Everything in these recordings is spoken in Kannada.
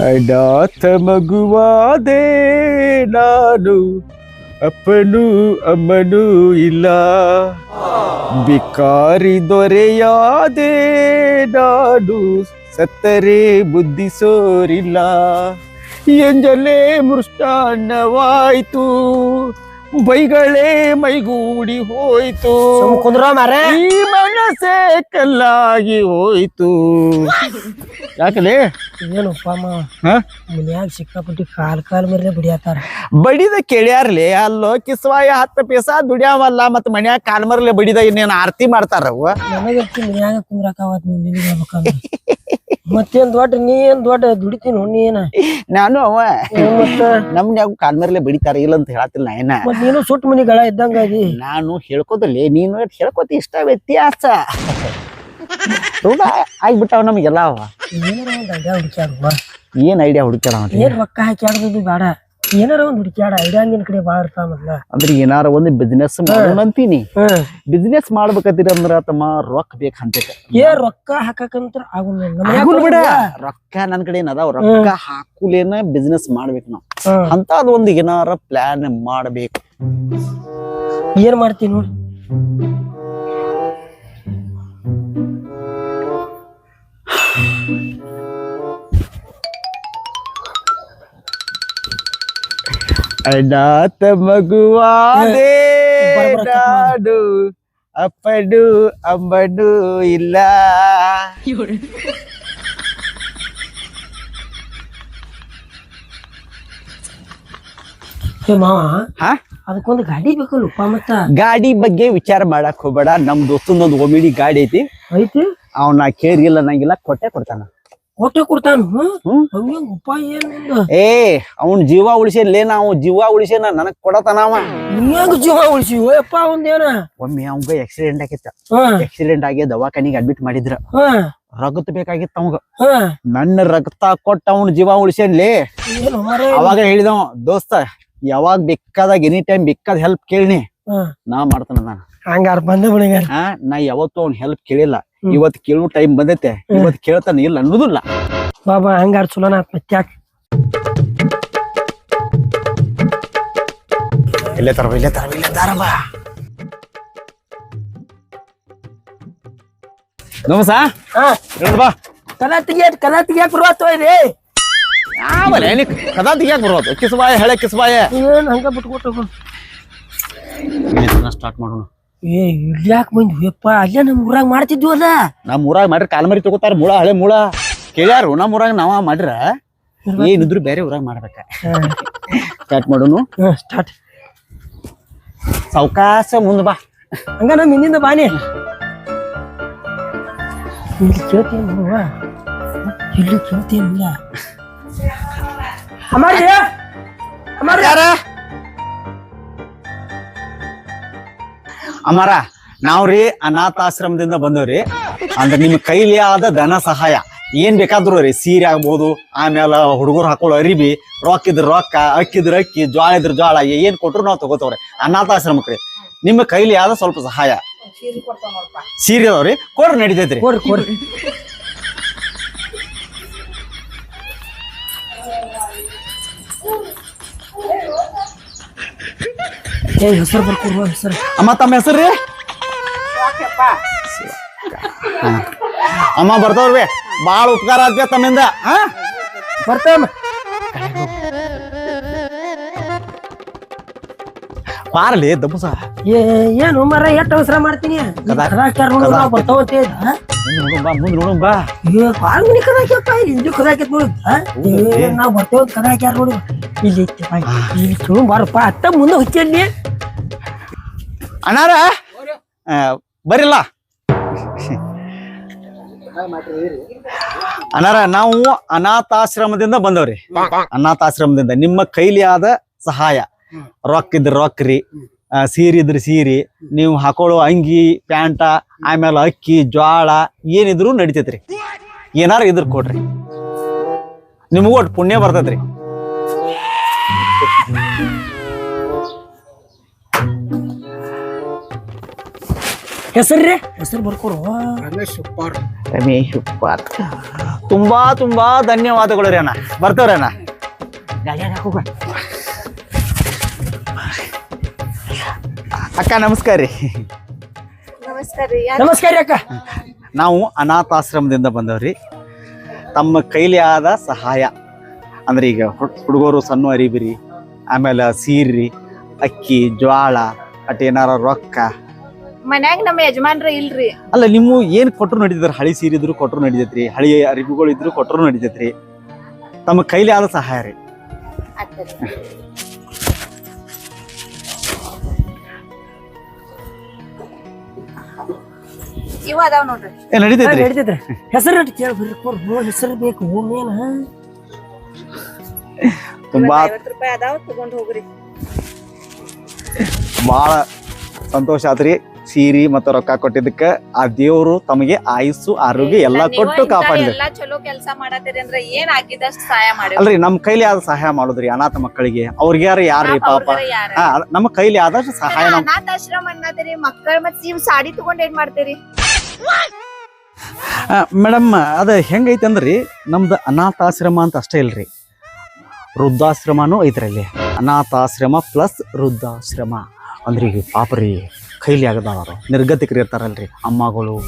ಅನಾಥ ಮಗುವಾದೆ ನಾನು ಅಪ್ಪನು ಅಮ್ಮನೂ ಇಲ್ಲ. ಬಿಕಾರಿ ದೊರೆಯಾದೆ ನಾನು ಸತ್ತರೆ ಬುದ್ಧಿಸೋರಿಲ್ಲ ಎಂಜಲೇ ಮೃಷ್ಟಾನ್ನವಾಯ್ತು. ಬೈಗಳೇ ಮೈಗೂಡಿ ಹೋಯ್ತು. ಕುಂದ್ರ ಮಾರೇ ಈ ಮನಸ್ಸೇ ಕಲ್ಲಾಗಿ ಹೋಯ್ತು. ಯಾಕಲೇ? ಏನಪ್ಪ ಮನ್ಯಾಗ ಸಿಕ್ಕಾಪಟ್ಟಿ ಕಾಲ್ ಕಾಲ್ ಮರ್ಲೆ ಬಿಡಿಯಾತಾರ. ಬಡಿದ ಕೇಳ್ಯಾರ್ಲಿ ಅಲ್ಲೋ ಕಿಸ್ವಾಯ ಹತ್ತು ಪೀಸ ದುಡಿಯಾವಲ್ಲ ಮತ್ ಮನ್ಯಾಗ ಕಾಲ್ಮರ್ಲೆ ಬಡಿದ ಆರತಿ ಆರ್ತಿ ಮಾಡ್ತಾರವ್ವ? ನನಗಂತೂ ಮನ್ಯಾಗ ಕುಂದ್ರಕಾವತ್ ನಿನಗೆ ಮತ್ತೇನ್ ದೊಡ್ಡ ನೀ ಏನ್ ದೊಡ್ಡ ದುಡಿತೀನಿ ನೀ ಏನ ನಾನು ಅವ. ನಮ್ನ್ಯಾಗ ಕಾಲ್ಮರ್ಲೆ ಬಡಿತಾರ ಇಲ್ಲ ಅಂತ ಹೇಳತ್ತಿಲ್ಲ ಏನ. ನೀನು ಸುಟ್ ಮನಿಗಳ ಇದ್ದಂಗ ಅದಿ ನಾನು ಹೇಳ್ಕೋದಲ್ಲಿ ನೀನು ಹೇಳ್ಕೋತಿ ಇಷ್ಟ ವ್ಯತ್ಯಾಸ. ರೂಢ ಆಗ್ಬಿಟ್ಟಾವ ನಮಗೆಲ್ಲ ಅವ. ಏನ್ ಐಡಿಯಾ ಹುಡುಕ್ಯಾರ? ಏನ್ ರೊಕ್ಕ ಹಾಕಿ ಆಡೋದು ಬೇಡ. ಏನಾರ ಒಂದ್ ಹುಡುಕ್ಯಾಡ ಐಡಿಯಾ ನಿನ್ ಕಡೆ ಬಾಳ ಇರ್ತಾವ ಮೊದ್ಲ ಅಂದ್ರೆ ಏನಾರ ಒಂದು ಬಿಸ್ನೆಸ್ ಮಾಡೋಣ ಅಂತೀನಿ ಹ್ಮ್ ಬಿಸ್ನೆಸ್ ಮಾಡ್ಬೇಕಂತೀರ ಅಂದ್ರ ತಮ್ಮ ರೊಕ್ಕ ಬೇಕಂತ ಏ ರೊಕ್ಕ ಹಾಕಕಂತ್ರ ಆಗುಲ್ಲ ಬಿಡ. ರೊಕ್ಕ ನನ್ ಕಡೆ ಏನದಾವ ರೊಕ್ಕ ಹಾಕುಲೇನ ಬಿಸ್ನೆಸ್ ಮಾಡ್ಬೇಕು ನಾವು. ಅಂತ ಅಂತ ಒಂದು ಏನಾರ ಪ್ಲಾನ್ ಮಾಡ್ಬೇಕು. ಏನ್ ಮಾಡ್ತೀನಿ ನೋಡಿ? ಅನಾಥ ಮಗುವಾದೆ. ನಾಡು ಅಪ್ಪಡು ಅಮ್ಮಡು ಇಲ್ಲ. ಮಾವ ಹಾ? ಅದಕ್ಕೊಂದು ಗಾಡಿ ಬೇಕಲ್ಲ ಉಪ್ಪ ಮತ್ತ? ಗಾಡಿ ಬಗ್ಗೆ ವಿಚಾರ ಮಾಡಕ್ ಹೋಗ್ಬೇಡ. ನಮ್ ಒಂದು ಒಮಿಡಿ ಗಾಡಿ ಐತಿ. ಐತಿ? ಅವ್ನ ಕೇರಿಲ್ಲ ನಂಗಿಲ್ಲ ಕೊಟ್ಟೆ ಕೊಡ್ತಾನ. ಕೊಟ್ಟೆ ಕೊಡ್ತಾನ. ಹಂಗ ಏನ್ನಿಂದ? ಏ ಅವ್ನ್ ಜೀವ ಲೇ ನಾವು ಜೀವ ಉಳಿಸೇನ ನನಗ್ ಕೊಡತಾನ ಅವ. ಹಿಂಗ್ಯಾಂಗ ಜೀವ ಉಳಿಸಿ ಅವನ್ ಒಮ್ಮೆ ಅವಂಗ ಆಕ್ಸಿಡೆಂಟ್ ಆಗಿತ್ತ ಆಕ್ಸಿಡೆಂಟ್ ಆಗಿ ದವಾಖಾನಿಗೆ ಅಡ್ಮಿಟ್ ಮಾಡಿದ್ರ. ರಗತ್ ಬೇಕಾಗಿತ್ತ ಅವಂಗ ನನ್ನ ರಕ್ತ ಕೊಟ್ಟ ಅವ್ನ ಜೀವ ಉಳಿಸೇನ್ಲಿ? ಅವಾಗ ಹೇಳಿದವ ದೋಸ್ತ ಯಾವಾಗ ಬೇಕಾದಾಗ ಎನಿ ಟೈಮ್ ಬೇಕಾದ ಹೆಲ್ಪ್ ಕೇಳಿನಿ. ಹಾ. ನಾ ಮಾಡ್ತಾನ ನಾನು. ಹಂಗಾರ ಬಂದ ನಾ ಯಾವತ್ತೂ ಅವ್ನ ಹೆಲ್ಪ್ ಕೇಳಿಲ್ಲ. ಇವತ್ ಕೇಳುವ ಟೈಮ್ ಬಂದೈತೆ. ಇವತ್ ಕೇಳ್ತಾನೆ ಇಲ್ಲ ಅನ್ನೋದಿಲ್ಲ. ಬಾಬಾ ಹಂಗಾರ ಚಲೋನ ಆತ್ ಮತ್ತೆ ಯಾಕೆ? ಇಲ್ಲೇ ತರಬ ಇಲ್ಲೇ ತರಬ ಇಲ್ಲೇ ತರಬ. ನಮಸ ಹಾ. ಬಾ. ಕಲಾ ತೆಗಿಯ ಕಲಾ ತೆಗಿಯಾಕ ಬರುವತ್ತು ಇದೆ ಆಮೇಲೆ ನೀ ಕದಾ ತೆಗಿಯಾಕ ಬರೋದು ಕಿಸ್ಬಾಯ ಹೇಳೆ ಕಿಸ್ಬಾಯ ಏನ್ ಹಂಗ ಬಿಟ್ಕೊಟ್ಟು ಸ್ಟಾರ್ಟ್ ಮಾಡೋಣ. ಏ ಇಲ್ಯಾಕ್ ಬಂದ್ವಿ ಅಲ್ಲೇ ನಮ್ ಊರಾಗ ಮಾಡ್ತಿದ್ವಲ್ಲ? ನಮ್ ಊರಾಗ ಮಾಡ್ರಿ ಕಾಲ್ಮರಿ ತಗೋತಾರ ಮುಳ ಹಳೆ ಮುಳ. ಕೇಳ್ಯಾರು ನಮ್ ಊರಾಗ ನಾವ ಮಾಡ್ರ? ಏನಿದ್ರು ಬೇರೆ ಊರಾಗ ಮಾಡ್ಬೇಕ. ಸ್ಟಾರ್ಟ್ ಮಾಡೋನು? ಸ್ಟಾರ್ಟ್ ಸಾವಕಾಶ ಮುಂದ ಬಾ. ಹಂಗ ನಮ್ ಹಿಂದಿಂದ ಬಾನಿ ಇಲ್ಲಿ ಕೇಳ್ತೀನಿ ನೋಡುವ ಇಲ್ಲಿ ಕೇಳ್ತೀನಿಲ್ಲ ಅಮ್ಮಾರಿ ಅಮ್ಮಾರಿ ಯಾರ? ಅಮರ ನಾವ್ರಿ ಅನಾಥಾಶ್ರಮದಿಂದ ಬಂದವ್ರಿ. ಅಂದ್ರೆ ನಿಮ್ ಕೈಲಿ ಆದ ಧನ ಸಹಾಯ. ಏನ್ ಬೇಕಾದ್ರು ರೀ, ಸೀರೆ ಆಗ್ಬೋದು, ಆಮೇಲೆ ಹುಡುಗರು ಹಾಕೊಳ್ಳೋ ಅರಿಬಿ ರೊಕ್ಕ ಇದ್ರ ರೊಕ್ಕ ಅಕ್ಕಿದ್ರ ಅಕ್ಕಿ, ಜ್ವಾಳ ಇದ್ರ ಜ್ವಾಳ, ಏನ್ ಕೊಟ್ರು ನಾವು ತಗೋತವ್ರಿ. ಅನಾಥಾಶ್ರಮಕ್ಕೆ ರೀ. ನಿಮ್ಮ ಕೈಲಿ ಆದ ಸ್ವಲ್ಪ ಸಹಾಯ. ಸೀರೆ ಅದಾವ್ರಿ ಕೊಡ್ರಿ ನಡಿತೈತ್ರಿ. ಏ ಹೆಸರು ಬರ್ಕೊಡುವ ಹೆಸರು. ಅಮ್ಮ ತಮ್ಮ ಹೆಸರು ರೀ? ಅಮ್ಮ ಬರ್ತಾವ್ರಿ ಬಾಳ ಉಪಕಾರ ಆದ್ಯ ತಮ್ಮಿಂದ ಹಾ? ಬರ್ತಾವ ಬಾರಲಿ ದಬ್ಬಸ ಏ ಏನು ಮರ ಎಷ್ಟು ಅವಸರ ಮಾಡ್ತೀನಿ? ಕದಾ- ಕದಾಕ್ಯಾರ ನೋಡು ನಾವು ಬರ್ತಾವ ಅಂತ ಹೇಳಿದ ಮುಂದ್ ಬಾ ಏ ಬಾಳ್ ಮನಿ ಕದಾಕ್ಯಪ್ಪ ಇಲ್ಲಿ ಕದಾಕ್ಯತ್ ನೋಡಿದ್ದ ನಾವ್ ಬರ್ತೇವ ಕದಾಕ್ಯಾರ ನೋಡಿ. ಇಲ್ಲಿ ಇಲ್ಲಿ ಬಾರಪ್ಪ ಅತ್ತ ಮುಂದೆ ಹಚ್ಚಲ್ಲಿ. ಅಣ್ಣಾರ? ಬರಿಲ್ಲ. ಅಣ್ಣಾರ, ನಾವು ಅನಾಥಾಶ್ರಮದಿಂದ ಬಂದವ್ರಿ. ಅನಾಥಾಶ್ರಮದಿಂದ, ನಿಮ್ಮ ಕೈಲಿ ಆದ ಸಹಾಯ. ರೊಕ್ಕ ಇದ್ರ ರೀ ಸೀರೆ ಇದ್ರ ಸೀರೆ, ನೀವು ಹಾಕೊಳ್ಳೋ ಅಂಗಿ, ಪ್ಯಾಂಟ, ಆಮೇಲೆ ಅಕ್ಕಿ, ಜ್ವಾಳ, ಏನಿದ್ರು ನಡಿತೈತ್ರಿ. ಏನಾರ ಇದ್ರ ಕೊಡ್ರಿ. ನಿಮಗೂ ಒಟ್ಟು ಪುಣ್ಯ ಬರ್ತೈತ್ರಿ. ಹೆಸರ್ರಿ? ಹೆಸರು ಬರ್ಕೋರು ರಮೇಶ್ ಉಪ್ಪಾರ್. ರಮೇಶ್ ಉಪ್ಪಾರ್. ತುಂಬಾ ತುಂಬಾ ಧನ್ಯವಾದಗಳು ರೀ ಅಣ್ಣ. ಬರ್ತವ್ರಿ ಅಣ್ಣ. ಅಕ್ಕ ನಮಸ್ಕಾರ ರೀ. ನಮಸ್ಕಾರ ರೀ. ಯಾರ್? ನಮಸ್ಕಾರ ರೀ ಅಕ್ಕ. ನಾವು ಅನಾಥಾಶ್ರಮದಿಂದ ಬಂದವ್ರಿ. ತಮ್ಮ ಕೈಲಿ ಆದ ಸಹಾಯ. ಅಂದ್ರೆ ಈಗ ಹುಡುಗರು ಸಣ್ಣ ಅರಿಬಿರಿ ಆಮೇಲೆ ಸೀರಿ ಅಕ್ಕಿ ಜ್ವಾಳ ಅಟ್ ಏನಾರ ರೊಕ್ಕ ಮನ್ಯಾಗ ನಮ್ಮ ಯಜಮಾನ್ರ ಇಲ್ರಿ. ಅಲ್ಲ ನಿಮ್ಮ ಏನ್ ಕೊಟ್ರು ನಡೀತಾರೆ ಹಳಿ ಸೀರೆ ಇದ್ರು ಕೊಟ್ರು ನಡೀತೈತ್ರಿ ಹಳಿ ಅರಿವಿಗಳು ಇದ್ರು ಕೊಟ್ರು ನಡೀತೈತ್ರಿ? ತಮ್ಮ ಕೈಲಿ ಆದ ಸಹಾಯ ರೀ. ಆಗ್ತದೆ ಇವ ಅದಾವ ನೋಡ್ರಿ. ಏ ನಡೀತೈತ್ರಿ? ನಡೀತೈತ್ರಿ. ಹೆಸರು ಕೇಳಿ ಬರ್ಕೊರು ಹೆಸರು ಬೇಕು ಮೇನ ತುಂಬಾ ಐವತ್ ರೂಪಾಯಿ ಅದಾವ ತಗೊಂಡ್ ಹೋಗ್ರಿ. ಬಹಳ ಸಂತೋಷ ಆತ್ರಿ. ಸೀರಿ ಮತ್ತು ರೊಕ್ಕ ಕೊಟ್ಟಿದ್ದಕ್ಕೆ ಆ ದೇವರು ತಮಗೆ ಆಯಸ್ಸು ಆರೋಗ್ಯ ಎಲ್ಲ ಕೊಟ್ಟು ಕಾಪಾಡಿದ್ರೆ. ಕಾಪಾಡ್ಲಿ ಎಲ್ಲಾ ಚಲೋ ಕೆಲಸ ಮಾಡತ್ತೀರಿ ಅಂದ್ರೆ ಏನ್ ಆಗಿದ್ದಷ್ಟು ಸಹಾಯ ಮಾಡಿ ಅಲ್ರಿ ನಮ್ ಕೈಲಿ ಆದ ಸಹಾಯ ಮಾಡುದ್ರಿ ಅನಾಥ ಮಕ್ಕಳಿಗೆ. ಅವ್ರಿಗೆ ಯಾರು ಯಾರ್ರಿ ಪಾಪ? ಹಾ ನಮ್ಮ ಕೈಲಿ ಆದಷ್ಟು ಸಹಾಯ ನಮ್ ಅನಾಥಾಶ್ರಮ ಅನ್ನತ್ತೀರಿ ಮಕ್ಕಳ ಮತ್ ಇವ್ ಸಾಡಿ ತಗೊಂಡ್ ಏನ್ ಮಾಡ್ತೀರಿ? ಮೇಡಮ್ ಅದ ಹೆಂಗೈತೆ ಅಂದ್ರಿ ನಮ್ದು ಅನಾಥಾಶ್ರಮ ಅಂತ ಅಷ್ಟೇ ಇಲ್ರಿ. ವೃದ್ಧಾಶ್ರಮನೂ ಐತ್ರಲ್ಲಿ ಅನಾಥಾಶ್ರಮ ಪ್ಲಸ್ ವೃದ್ಧಾಶ್ರಮ. ಅಂದ್ರೆ ಪಾಪ ಪಾಪರಿ ಕೈಲಿ ಆಗದವರು. ನಿರ್ಗತಿಕರು ಇರ್ತಾರಲ್ರಿ. ಅಮ್ಮಗಳು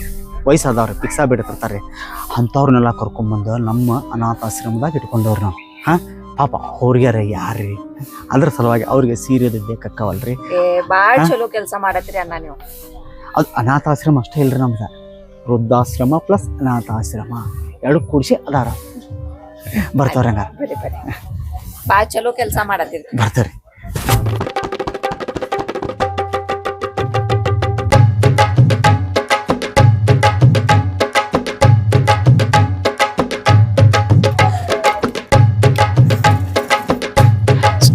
ವಯಸ್ಸಾದವ್ರು ಪಿಕ್ಸಾ ಬಿಡ್ತಿರ್ತಾರೆ ಅಂಥವ್ರನ್ನೆಲ್ಲ ಕರ್ಕೊಂಬಂದು ನಮ್ಮ ಅನಾಥಾಶ್ರಮದಾಗ ಇಟ್ಕೊಂಡವ್ರು ನಾವು. ಹಾ? ಪಾಪ ಅವ್ರಿಗೆ ಯಾರ್ರಿ? ಅದ್ರ ಸಲುವಾಗಿ ಅವ್ರಿಗೆ ಸೀರೆದು ಬೇಕಲ್ರಿ ಹಾ? ಚಲೋ ಕೆಲಸ ಮಾಡತ್ತೀರಿ ಅಣ್ಣ ನೀವು. ಅದು ಅನಾಥಾಶ್ರಮ ಅಷ್ಟೇ ಇಲ್ರಿ ನಮ್ದು. ವೃದ್ಧಾಶ್ರಮ ಪ್ಲಸ್ ಅನಾಥಾಶ್ರಮ ಎರಡು ಕೂಡಿಸಿ ಅದಾರ. ಬರ್ತಾವ್ರಿ ಹಂಗಾರ ಬಾಳ್ ಚಲೋ ಕೆಲಸ ಮಾಡತ್ತೀರಿ. ಬರ್ತಾರೆ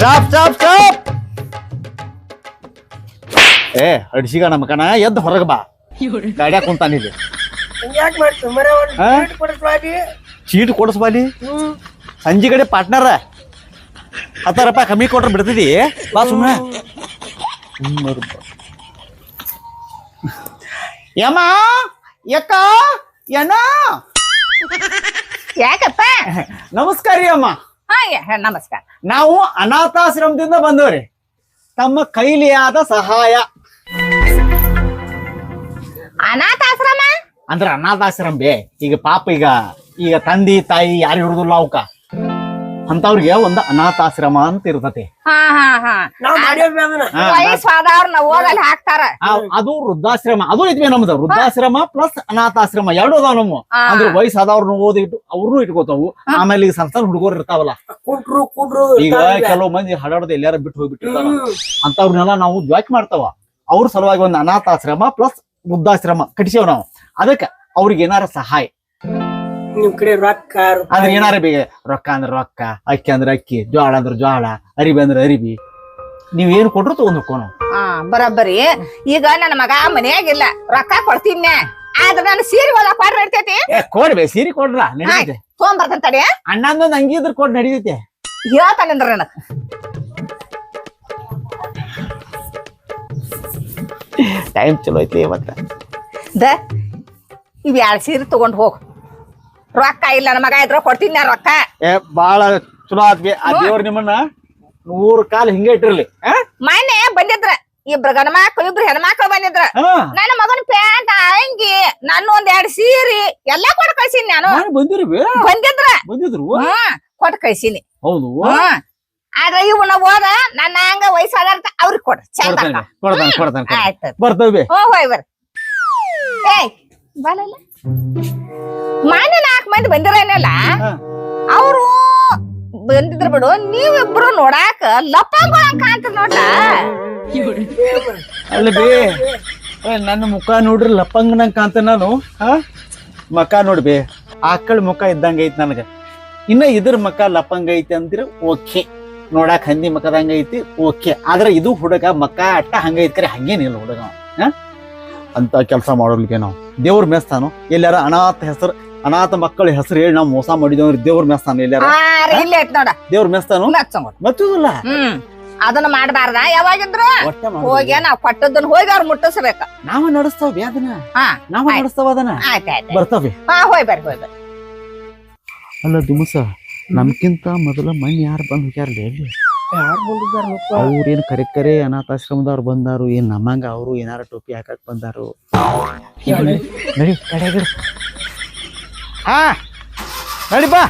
ಸ್ಟಾಪ್ ಸ್ಟಾಪ್ ಸ್ಟಾಪ್ ಏ ಅಡ್ಸಿಗ ನಮ್ಮ ಕಣ ಎದ್ದು ಹೊರಗೆ ಬಾ. ಗಾಡ್ಯಾಗ ಕುಂತಾನಿದೆ ಯಾಕೆ ಮಾಡ್ತು? ಮರ ಹಾ? ಕೊಡಿಸ್ಬಾಡಿ ಚೀಟ್ ಕೊಡಿಸ್ಬಾಲಿ ಸಂಜೆ ಕಡೆ ಪಾರ್ಟ್ನರ ಹತ್ತಾರ ರೂಪಾಯಿ ಕಮ್ಮಿ ಕೊಟ್ರೆ ಬಿಡ್ತಿದಿ? ಬಾ ಸುಮ್ಮನೆ ಯಮ್ಮ ಯಕ್ಕ ಏನ ಯಾಕಪ್ಪ? ನಮಸ್ಕಾರ ರೀ ಅಮ್ಮ. ನಮಸ್ಕಾರ. ನಾವು ಅನಾಥಾಶ್ರಮದಿಂದ ಬಂದವ್ರಿ. ತಮ್ಮ ಕೈಲಿಯಾದ ಸಹಾಯ. ಅನಾಥಾಶ್ರಮ? ಅಂದ್ರ ಅನಾಥಾಶ್ರಮ ಬೇ ಈಗ ಪಾಪ ಈಗ ಈಗ ತಂದಿ ತಾಯಿ ಯಾರು ಹಿಡಿದಿಲ್ಲ ಅವಕ್ಕ. ಅಂತವ್ರಿಗೆ ಒಂದು ಅನಾಥಾಶ್ರಮ ಅಂತ ಇರ್ತತಿ. ಹಾ ಹಾ ಹಾ. ನಾವ್ ಮಾಡ್ಯಾವ್ರಿ ಅದನ್ನ ಹಾ, ವಯಸ್ಸಾದವ್ರನ್ನ ಓದಲ್ಲಿ ಹಾಕ್ತಾರ. ಆ- ಅದು ವೃದ್ಧಾಶ್ರಮ. ಅದು ಇದ್ವಿ ನಮ್ದು. ವೃದ್ಧಾಶ್ರಮ ಪ್ಲಸ್ ಅನಾಥಾಶ್ರಮ. ಎರಡು ಅದಾವ ನಮ್ಮ. ಅಂದ್ರೆ ವಯಸ್ಸಾದವ್ರನ್ನ ಓದಿ ಇಟ್ಟು ಅವ್ರನ್ನೂ ಇಟ್ಕೋತಾವು. ಆಮೇಲೆ ಈಗ ಸಣ್ಣ ಸಣ್ಣ ಹುಡುಗರು ಇರ್ತಾವಲ್ಲ. ಕುಂಟ್ರು ಕುಂಟ್ರು ಈಗ ಕೆಲವು ಮಂದಿ ಹಡಾಡೋದು ಎಲ್ಲಾರ ಬಿಟ್ಟು ಹೋಗ್ಬಿಟ್ಟಿರ್ತಾರ. ಅಂತವ್ರನ್ನೆಲ್ಲ ನಾವು ದ್ವಾಕ್ ಮಾಡ್ತಾವ. ಅವ್ರ ಸಲುವಾಗಿ ಒಂದು ಅನಾಥಾಶ್ರಮ ಪ್ಲಸ್ ವೃದ್ಧಾಶ್ರಮ ಕಟ್ಟಿಸೇವ್ ನಾವು. ಅದಕ್ಕೆ ಅವ್ರಿಗೆ ಏನಾರ ಸಹಾಯ. ನಿಮ್ ಕಡೆ ರೊಕ್ಕ ಅಂದ್ರೆ ಏನಾರ ಬೇಗ ರೊಕ್ಕ ಅಂದ್ರೆ ರೊಕ್ಕ ಅಕ್ಕಿ ಅಂದ್ರೆ ಅಕ್ಕಿ ಜ್ವಾಳ ಅಂದ್ರೆ ಜ್ವಾಳ ಅರಿಬಿ ಅಂದ್ರೆ ಅರಿಬಿ. ನೀವ್ ಏನ್ ಕೊಟ್ರು ತಗೊಂಡ್ ಹೋಗ್ಕೋನು ಹಾ ಬರಬ್ಬರಿ. ಈಗ ನನ್ನ ಮಗ ಮನ್ಯಾಗಿಲ್ಲ ರೊಕ್ಕ ಕೊಡ್ತೀನಿ ಆದ್ರ ನಾನು ಸೀರೆ ಹೋದ ಕೊಡ್ರಿ ಇರ್ತೈತಿ ಏ ಕೊಡ್ಬೇ ಸೀರೆ ಕೊಡ್ರ ನಡೀತೈತೆ. ತೊಗೊಂಬರ್ತೇನೆ ತಡಿ. ಅಣ್ಣಂದೊಂದು ಅಂಗಿ ಇದ್ರ ಕೊಡ್ ನಡೀತೈತೆ. ಹೇಳ್ತಾನಂದ್ರ ನನಗ್ ಟೈಮ್ ಚಲೋ ಐತಿ ಮತ್ತೆ ದ ಇವ್ ಎರಡ್ ಸೀರೆ ತಗೊಂಡ್ ಹೋಗ್. ರೊಕ್ಕ ಇಲ್ಲ ನನ್ನ ಮಗ ಇದ್ರ ಕೊಡ್ತೀನಿ ನಾ ರೊಕ್ಕ. ಏ ಬಾಳ ಚಲೋ ಆತ್ವಿ ಆ ದೇವ್ರ ನಿಮ್ಮನ್ನ ನೂರ್ ಕಾಲ್ ಹಿಂಗೆ ಇಟ್ಟಿರ್ಲಿ? ಮೊನ್ನೆ ಬಂದಿದ್ರ ಇಬ್ರು ಗಂಡ ಮಕ್ಳು ಇಬ್ರು ಹೆಣ್ಮಕ್ಳು ಬಂದಿದ್ರ. ನನ್ನ ಮಗನ ಪ್ಯಾಂಟ್ ಅಂಗಿ ನನ್ನ ಒಂದ್ ಎರಡ್ ಸೀರಿ ಎಲ್ಲಾ ಕೊಟ್ಟು ಕಳ್ಸೀನಿ ನಾನು. ಬಂದಿರಿ ಬಂದಿದ್ರ? ಬಂದಿದ್ರು? ಕೊಟ್ಟು ಕಳ್ಸೀನಿ. ಹೌದು? ಆದ್ರೆ ಇವನ ಹೋದ ನನ್ನ ಹಂಗ ವಯಸ್ಸಾದ ಅವ್ರಿಗೆ ಕೊಡ್ರಿ ಚಂದ ಕೊಡ್ತಾನೆ ಕೊಡ್ತಾನೆ ಬರ್ತವೆ ಹೋಯ್ ಬರ್. ಏಯ್ ಬರಲ್ಲ ಮಾನ್ಯ ನಾಲ್ಕು ಮಂದಿ ಬಂದಿರೇನಲ್ಲ. ಅವರು ಬಂದಿದ್ರು ಬಿಡು ನೀವಿಬ್ರು ನೋಡಾಕ ಲಪ್ಪಂಗ ಕಾಣ್ತದ ನೋಡ್ಲ ಅಲ್ಲ ಬೇ ನನ್ನ ಮುಖ ನೋಡ್ರಿ ಲಪ್ಪಂಗನಂಗ್ ಕಾಂತ ನಾನು. ಹಾ? ಮಕ ನೋಡ್ಬೇ ಆಕಳ ಮುಖ ಇದ್ದಂಗ ಐತಿ ನನಗ. ಇನ್ನ ಇದ್ರ ಮಕ ಲಪ್ಪಂಗ ಐತಿ ಅಂದ್ರ ಓಕೆ. ನೋಡಾಕ್ ಹಂದಿ ಮಕದಂಗ ಐತಿ ಓಕೆ. ಆದ್ರೆ ಇದು ಹುಡುಗ ಮಕ್ಕ ಅಟ್ಟ ಹಂಗ ಐತಿ ಕರೆ ಹಂಗೇನಿಲ್ಲ ಹುಡುಗ ಅಂತ ಕೆಲಸ ಮಾಡೋಲ್ಗೆ ನಾವು. ದೇವ್ರ ಮೇಸ್ತಾನು. ಎಲ್ಲಾರ ಅನಾಥ ಹೆಸರು ಅನಾಥ ಮಕ್ಕಳ ಹೆಸರು ಹೇಳಿ ನಾವು ಮೋಸ ಮಾಡಿದೇವ್ರಿ ದೇವ್ರ ಮೆಸ್ತಾನ ಇಲ್ಲ ಐತ್ ನೋಡ. ದೇವ್ರ ಮೆಸ್ತಾನು? ಮೆಚ್ಚಂಗ್ ಮತ್ತಲ್ಲ ಹ್ಮ್. ಅದನ್ನ ಮಾಡಬಾರ್ದ? ಯಾವಾಗಿದ್ರು ಹೋಗಿ ನಾವ್ ಕೊಟ್ಟದನ್ನ ಹೋಗಿ ಅವ್ರ ಮುಟ್ಟಿಸ್ಬೇಕ. ನಾವ ನಡೆಸ್ತಾವ್ ಅದನ್ನ ಹಾ. ನಾವ. ನಡೆಸ್ತಾವ ಅದನ್ನ? ಆಯ್ತಾಯ್ತು ಬರ್ತಾವೆ. ಹಾ ಹೋಯ್ ಬರ್ರಿ ಹೋಯ್ ಬರ್ರಿ. ಅಲ್ಲ ದುಮಸ ನಮ್ಕಿಂತ ಮೊದಲ ಮಣ್ಣು ಯಾರು ಬಂದ್ ಹೋಗ್ಯಾರಲ್ಲ ಎಲ್ಲಿ ಅವ್ರೇನ್ ಕರೆ ಕರೆ ಅನಾಥಾಶ್ರಮದವ್ರು ಬಂದಾರು ಏನ್ ನಮ್ಮಂಗ ಅವರು ಏನಾರ ಟೋಪಿ ಹಾಕಕ್ ಬಂದಾರು? ನಡಿ ನಡಿ. ಕಡೆಗಿಡು. ಹಾ ನಡಿ ಬಾ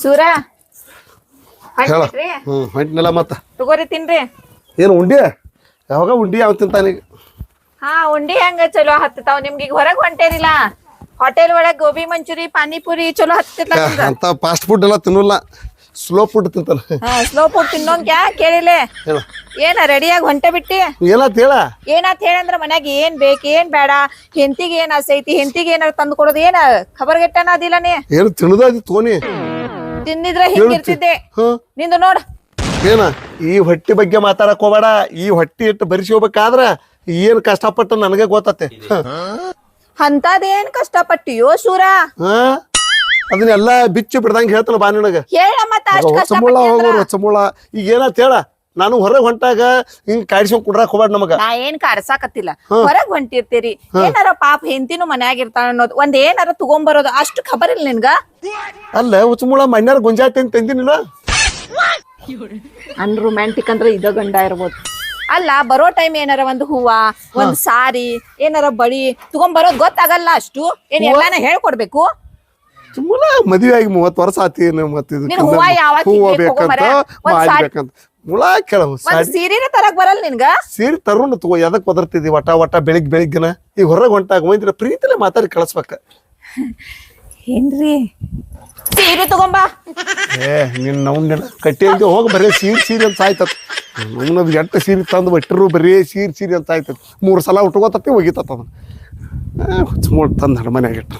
ಸೂರ ಹೇಳ? ಹ್ಞೂ ಹೊಂಟಿನಲ್ಲ ಮತ್ತ. ತಗೋರಿ ತಿನ್ರಿ. ಏನು ಉಂಡಿ? ಯಾವಾಗ ಉಂಡಿ ಯಾವ ತಿಂತಾನೀಗ ಹಾ ಉಂಡಿ ಹೆಂಗ ಚಲೋ ಹತ್ತತಾವ್ ನಿಮ್ಗೆ? ಈಗ ಹೊರಗ್ ಹೊಂಟೇರಿಲ್ಲ. ಹೋಟೆಲ್ ಒಳಗ್ ಗೋಬಿ ಮಂಚೂರಿ ಪಾನಿಪುರಿ ಚಲೋ ಹತ್ತಿಲ್ಲ ಅಂತ ಫಾಸ್ಟ್ ಫುಡ್ ಎಲ್ಲ ತಿನ್ನಲ್ಲ. ಸ್ಲೋ ಫುಡ್ ತಿಂತಾನ. ಸ್ಲೋ ಫುಡ್ ತಿನ್ನೋನ್ ಯಾ ಕೇಳಿಲೆ ಹೇಳ. ಏನ ರೆಡಿಯಾಗಿ ಹೊಂಟೆ ಬಿಟ್ಟಿ? ಏನಂತ ಹೇಳ? ಏನಾತ್ ಹೇಳಂದ್ರ ಮನ್ಯಾಗ ಏನ್ ಬೇಕ್ ಏನ್ ಬೇಡ? ಹೆಂತಿಗೆ ಏನ್ ಆಸೈತಿ ಹೆಂತಿಗೆ ಏನಾರ ತಂದು ಕೊಡೋದು ಏನ? ಖಬರ್ಗೆಟ್ಟನ ಅದಿಲ್ಲ ನೀ ಏನು ತಿನ್ನದ ತೋನಿ. ತಿಂದಿದ್ರ ಹಿಂಗಿರ್ತಿದ್ದೆ ಹ್ಞೂ ನಿಂದು ನೋಡ್. ಏನ ಈ ಹೊಟ್ಟಿ ಬಗ್ಗೆ ಮಾತಾಡಕ್ ಹೋಗಬೇಡ. ಈ ಹೊಟ್ಟಿ ಇಟ್ಟು ಬರಿಸ್ಕೋಬೇಕಾದ್ರ ಏನ್ ಕಷ್ಟಪಟ್ಟು ನನಗೆ ಗೊತ್ತತೆ ಅಂತದೇನ್ ಕಷ್ಟಪಟ್ಟಿಯೋ ಸೂರ? ಹಾ? ಅದನ್ನೆಲ್ಲ ಬಿಚ್ಚಿ ಬಿಡ್ದಂಗ ಹೇಳ್ತಾನ ಬಾ ನಿನಗ. ಹೇಳ ಮತ್ತ ಅಷ್ಟ್ ಹೊಚ್ಚಮುಳ ಕಷ್ಟಪಟ್ಟಿ ಹೋಗೋರು ಅಂದ್ರ. ಹೊಚ್ಚಮುಳ ಈಗ ಏನಂತ ಹೇಳ? ನಾನು ಹೊರಗೆ ಹೊಂಟಾಗ ಹಿಂಗ್ ಕಾಡಿಸ್ಕೊಂಡ್ ಕುಡ್ರಾಕ್ ಹೋಗ್ಬೇಡ ನಮಗ. ನಾ ಏನ್ ಕಾಡ್ಸಾಕತ್ತಿಲ್ಲ. ಹೊರಗ್ ಹೊಂಟಿರ್ತೀರಿ. ಏನಾರ ಪಾಪ ಹೆಂತಿನೂ ಮನ್ಯಾಗ ಇರ್ತಾನ ಅನ್ನೋದು ಒಂದ್ ಏನಾರ ತಗೊಂಬರೋದು ಅಷ್ಟು ಖಬರ್ ಇಲ್ಲ ನಿನ್ಗ? ಅಲ್ಲ ಉಚ್ಚಮುಳ ಮಣ್ಣಾರ ಗುಂಜಾತಿ ಅಂತ ತಂದಿನಿಲ್ಲ? ಅನ್ರೊಮ್ಯಾಂಟಿಕ್ ಅಂದ್ರೆ ಇದ ಗಂಡ ಇರ್ಬೋದು. ಅಲ್ಲ ಬರೋ ಟೈಮ್ ಏನಾರ ಒಂದು ಹೂವ ಒಂದ್ ಸಾರಿ ಏನಾರ ಬಳಿ ತಗೊಂಬರೋದ್ ಗೊತ್ತಾಗಲ್ಲ ಅಷ್ಟು? ಏನ್ ಎಲ್ಲಾನ ಹೇಳ್ಕೊಡ್ಬೇಕು? ಮದುವೆ ಆಗಿ ಮೂವತ್ತು ವರ್ಷ ಆತಿ ಮತ್ತ ನೀನ್ ಹೂವ ಯಾವಾಗ ಹೂವ ಬೇಕಂತ ಮರ? ಒಂದ್ ಸಾರಿ- ಮಾಡ್ಬೇಕಂತ ಮುಳ ಕೇಳ ಒಂದ್ ಸಾಡಿ. ಸೀರೆನ ತರಕ್ ಬರಲ್ಲ ನಿನ್ಗ? ಸೀರೆ ತರುಣ ತಗೋ ಎದಕ್ ಒದರ್ತಿದ್ವಿ ವಟ ವಟ ಬೆಳಿಗ್ ಬೆಳಿಗ್ಗೆನ? ಈಗ ಹೊರಗೆ ಹೊಂಟಾಗ ಹೋಯ್ತಿರ ಪ್ರೀತಿಲೆ ಮಾತಾಡಿ ಕಳಿಸ್ಬೇಕ. ಏನ್ರಿ? ಸೀರೆ ತಗೊಂಬಾ. ಏ ನಿನ್ನ ನವ್ನ ಕಟ್ಟಿ ಅಂತ ಹೋಗಿ ಬರೀ ಸೀರೆ ಸೀರೆ ಅಂತ ಸಾಯ್ತತ್. ನಮ್ನದ್ ಎಟ್ಟ ಸೀರೆ ತಂದು ಬಿಟ್ಟರು ಬರೀ ಸೀರೆ ಸೀರೆ ಅಂತ ಸಾಯ್ತತ್. ಮೂರು ಸಲ ಉಟ್ಕೋತತ್ತಿ ಒಗಿತತ್ ಅದನ್ನ ಹುಚ್ಚಮೂಳ್ ತಂದು ಹಡ ಮನ್ಯಾಗ ಇಟ್ಟು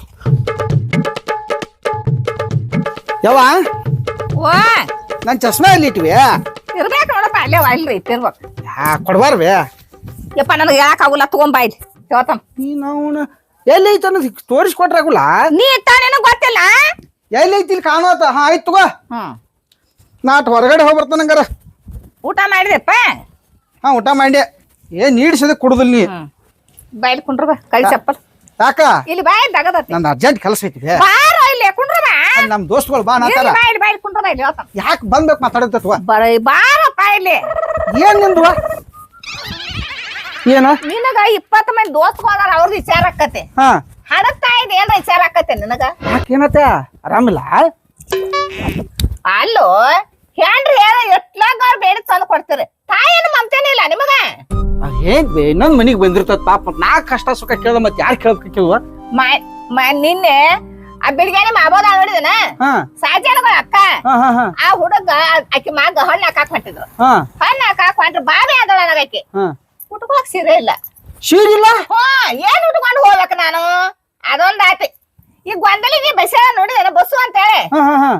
ಯಾವ ಓ ನನ್ ಚಸ್ಮಾ ಎಲ್ಲಿ ಇಟ್ವಿ? ಇರ್ಬೇಕು ನೋಡಪ್ಪ ಅಲ್ಲೇ ಇಲ್ರಿ ಇಟ್ಟಿರ್ಬೇಕು ಹಾ ಕೊಡ್ಬಾರ್ವೆ? ಯಪ್ಪ ನನಗೆ ಯಾಕೆ ಆಗುಲ್ಲ ತಗೊಂಬಾ ಇಲ್ಲಿ. ಹೇಳ್ತಾನ. ನೀ ನಾವು ಎಲ್ಲಿ ಐತ ಅನ್ನೋದು ತೋರಿಸ್ಕೊಟ್ರಾಗುಲ್ಲ? ನೀ ಇಟ್ಟಾನೇನು ಗೊತ್ತಿಲ್ಲ? ಎಲ್ಲಿ ಐತಿ ಇಲ್ಲಿ ಕಾಣೋತ ಹಾ ಆಯ್ತು ತಗೋ. ಹ್ಮ್. ನಾಟ್ ಹೊರಗಡೆ ಹೋಗಿ ಬರ್ತಾನಂಗಾರ ಊಟ ಮಾಡಿದೆಪ್ಪ ಹಾ ಊಟ ಮಾಡಿ. ಏನ್ ನೀಡ್ಸದ ಕುಡುದಿಲ್ಲ ನೀ. ಬಾಯ್ಲಿ ಬೈಲ್ ಕುಂಡ್ರ ಬಾ ಕೈ ಚಪ್ಪಲ್. ಯಾಕ? ಇಲ್ಲಿ ಬಾಯ್ ತಗದತಿ ನಂದು ಅರ್ಜೆಂಟ್ ಕೆಲಸ ಐತಿ ಬಾರ ಇಲ್ಲಿ ಕುಂಡ್ರ ನಮ್ ದೋಸ್ತಗಳು ಬಾ ನಾತಾರ ಇಲ್ಲಿ ಬಾಯ್ ಬಾಯ್ ಕುಂಡ್ರ ಬಾ ಇಲ್ಲಿ ಹೇಳ್ತಾನ. ಯಾಕೆ ಬಂದ್ಬೇಕು ಮಾತಾಡತ್ತವ ಬರ ಬಾರಪ್ಪ ಇಲ್ಲಿ ಏನ್ ನಿಂದು? ಏನ? ನಿನಗ ಇಪ್ಪತ್ತು ಮಂದಿ ದೋಸ್ತ್ ಹೋದಾರ ಅವ್ರದ್ದು ವಿಚಾರ ಆಕತೆ. ಹಾ. ಹಡತ್ತಾ ಇದೆ ಏನ ವಿಚಾರ ಆಕತೆ ನಿನಗ? ಯಾಕೆ ಏನತ್ತ? ಆರಾಮಿಲ್ಲ? ಅಲ್ಲೋ ಹೆಂಡ್ರಿ ಯಾರ ಎಟ್ಲಾಗ ಬೇಡ ತಂದು ಕೊಡ್ತಾರೆ. ತಾಯಿನ ಮಮತೇನೆ ಇಲ್ಲ ನಿಮಗ? ಏನ್ ಬೇ ಇನ್ನೊಂದ್ ಮನಿಗ್ ಬಂದಿರ್ತದ ಪಾಪ. ನಾ ಕಷ್ಟ ಸುಖ ಕೇಳ್ದ ಮತ್ ಯಾರು ಕೇಳ್ಬೇಕು ಕೇಳುವ? ಮ- ಮ- ನಿನ್ನೆ ಆ ಬಿಡ್ಗ್ಯಾನಿ ಮಾಬೋದ ನೋಡಿದನ ಹಾ. ಸಾಜನಗಳ ಅಕ್ಕ. ಹಾ ಹಾ ಹಾ. ಆ ಹುಡುಗ ಆಕಿ ಮಾಗ ಹಣ್ಣ ಹಾಕಾಕ್ ಹೊಂಟಿದ್ರು ಹಾ. ಹಣ್ಣು ಹಾಕಾಕ್ ಹೊಂಟ್ರ ಬಾವಿ ಆದಳ ನನಗಾಕಿ ಹಾ. ಉಟ್ಕೊಳಕ್ ಸೀರೆ ಇಲ್ಲ. ಶೀರಿಲ್ಲ ಹಾ ಏನ್ ಉಟ್ಕೊಂಡು ಹೋಗ್ಬೇಕು ನಾನು? ಅದೊಂದ್ ಆಯ್ತು ಈಗ ಗೊಂದಲಿಗೆ ಬಸ್ ನೋಡಿದೇನ? ಬಸ್ಸು ಅಂತ ಹೇಳಿ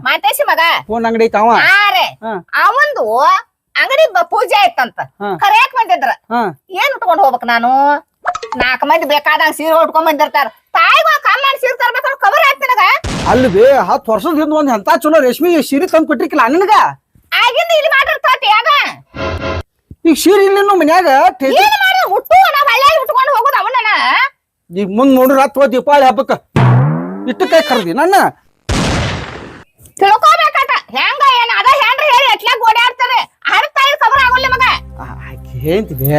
ಮಾತೇಶಿ ಮಗ. ಫೋನ್ ಅಂಗಡಿ ಹಾ. ಅವಂದು ಅಂಗಡಿ ಪೂಜೆ ಆಯ್ತಂತ. ಕರೆಯಕ್ ಬಂದಿದ್ರ. ಏನ್ ಉಟ್ಕೊಂಡು ಹೋಗ್ಬೇಕು ನಾನು? ನಾಲ್ಕು ಮಂದಿ ಬೇಕಾದಂಗ ಸೀರೆ ಉಟ್ಕೊಂಡ್ ಬಂದಿರ್ತಾರ ತಾಯಿಗಳು ಕಮ್ಮ ಮಾಡಿ ಸೀರೆ ತರ್ಬೇಕಾದ್ರೆ ಕಬರ್ ಹಾಕ್ತಿನಗ ಅಲ್ಲಿ ಬೇ ಹತ್ತು ವರ್ಷದ ಹಿಂದ ಒಂದ್ ಎಂತ ಚಲೋ ರೇಷ್ಮಿ ಸೀರೆ ತಂದ್ ಕೊಟ್ಟಿರ್ಕಿಲ್ಲ ನಿನಗ? ಆಗಿಂದ ಇಲ್ಲಿ ಮಾಡಿರ್ತಾತಿ ಆಗ ಈಗ ಸೀರೆ ಇಲ್ಲ ಮನ್ಯಾಗ ಟೇ- ಏನ್ ಮಾಡಿ ಹುಟ್ಟು ನಾವ್ ಹಳ್ಳಿ ಉಟ್ಕೊಂಡು ಹೋಗೋದು ಅವನ ಈಗ ಮುಂದ್ ನೋಡ್ರಿ ಹತ್ತು ದೀಪಾವಳಿ ಹಬ್ಬಕ್ಕ. ಇಟ್ಟು ಕೈ ಕರ್ದಿ ನನ್ನ. ತಿಳ್ಕೊಬೇಕಂತ. ಹೆಂಗ ಏನ್? ಅದ ಹೆಂಡ್ರಿ ಹೇಳಿ ಎಟ್ಲಾಗ ಓಡಾಡ್ತಾರೆ ಅರ್ಥ ಇಲ್ಲಿ ಕಬರ್ ಆಗೋಲ್ಲ ಮಗ ಏನ್ತಿದೆ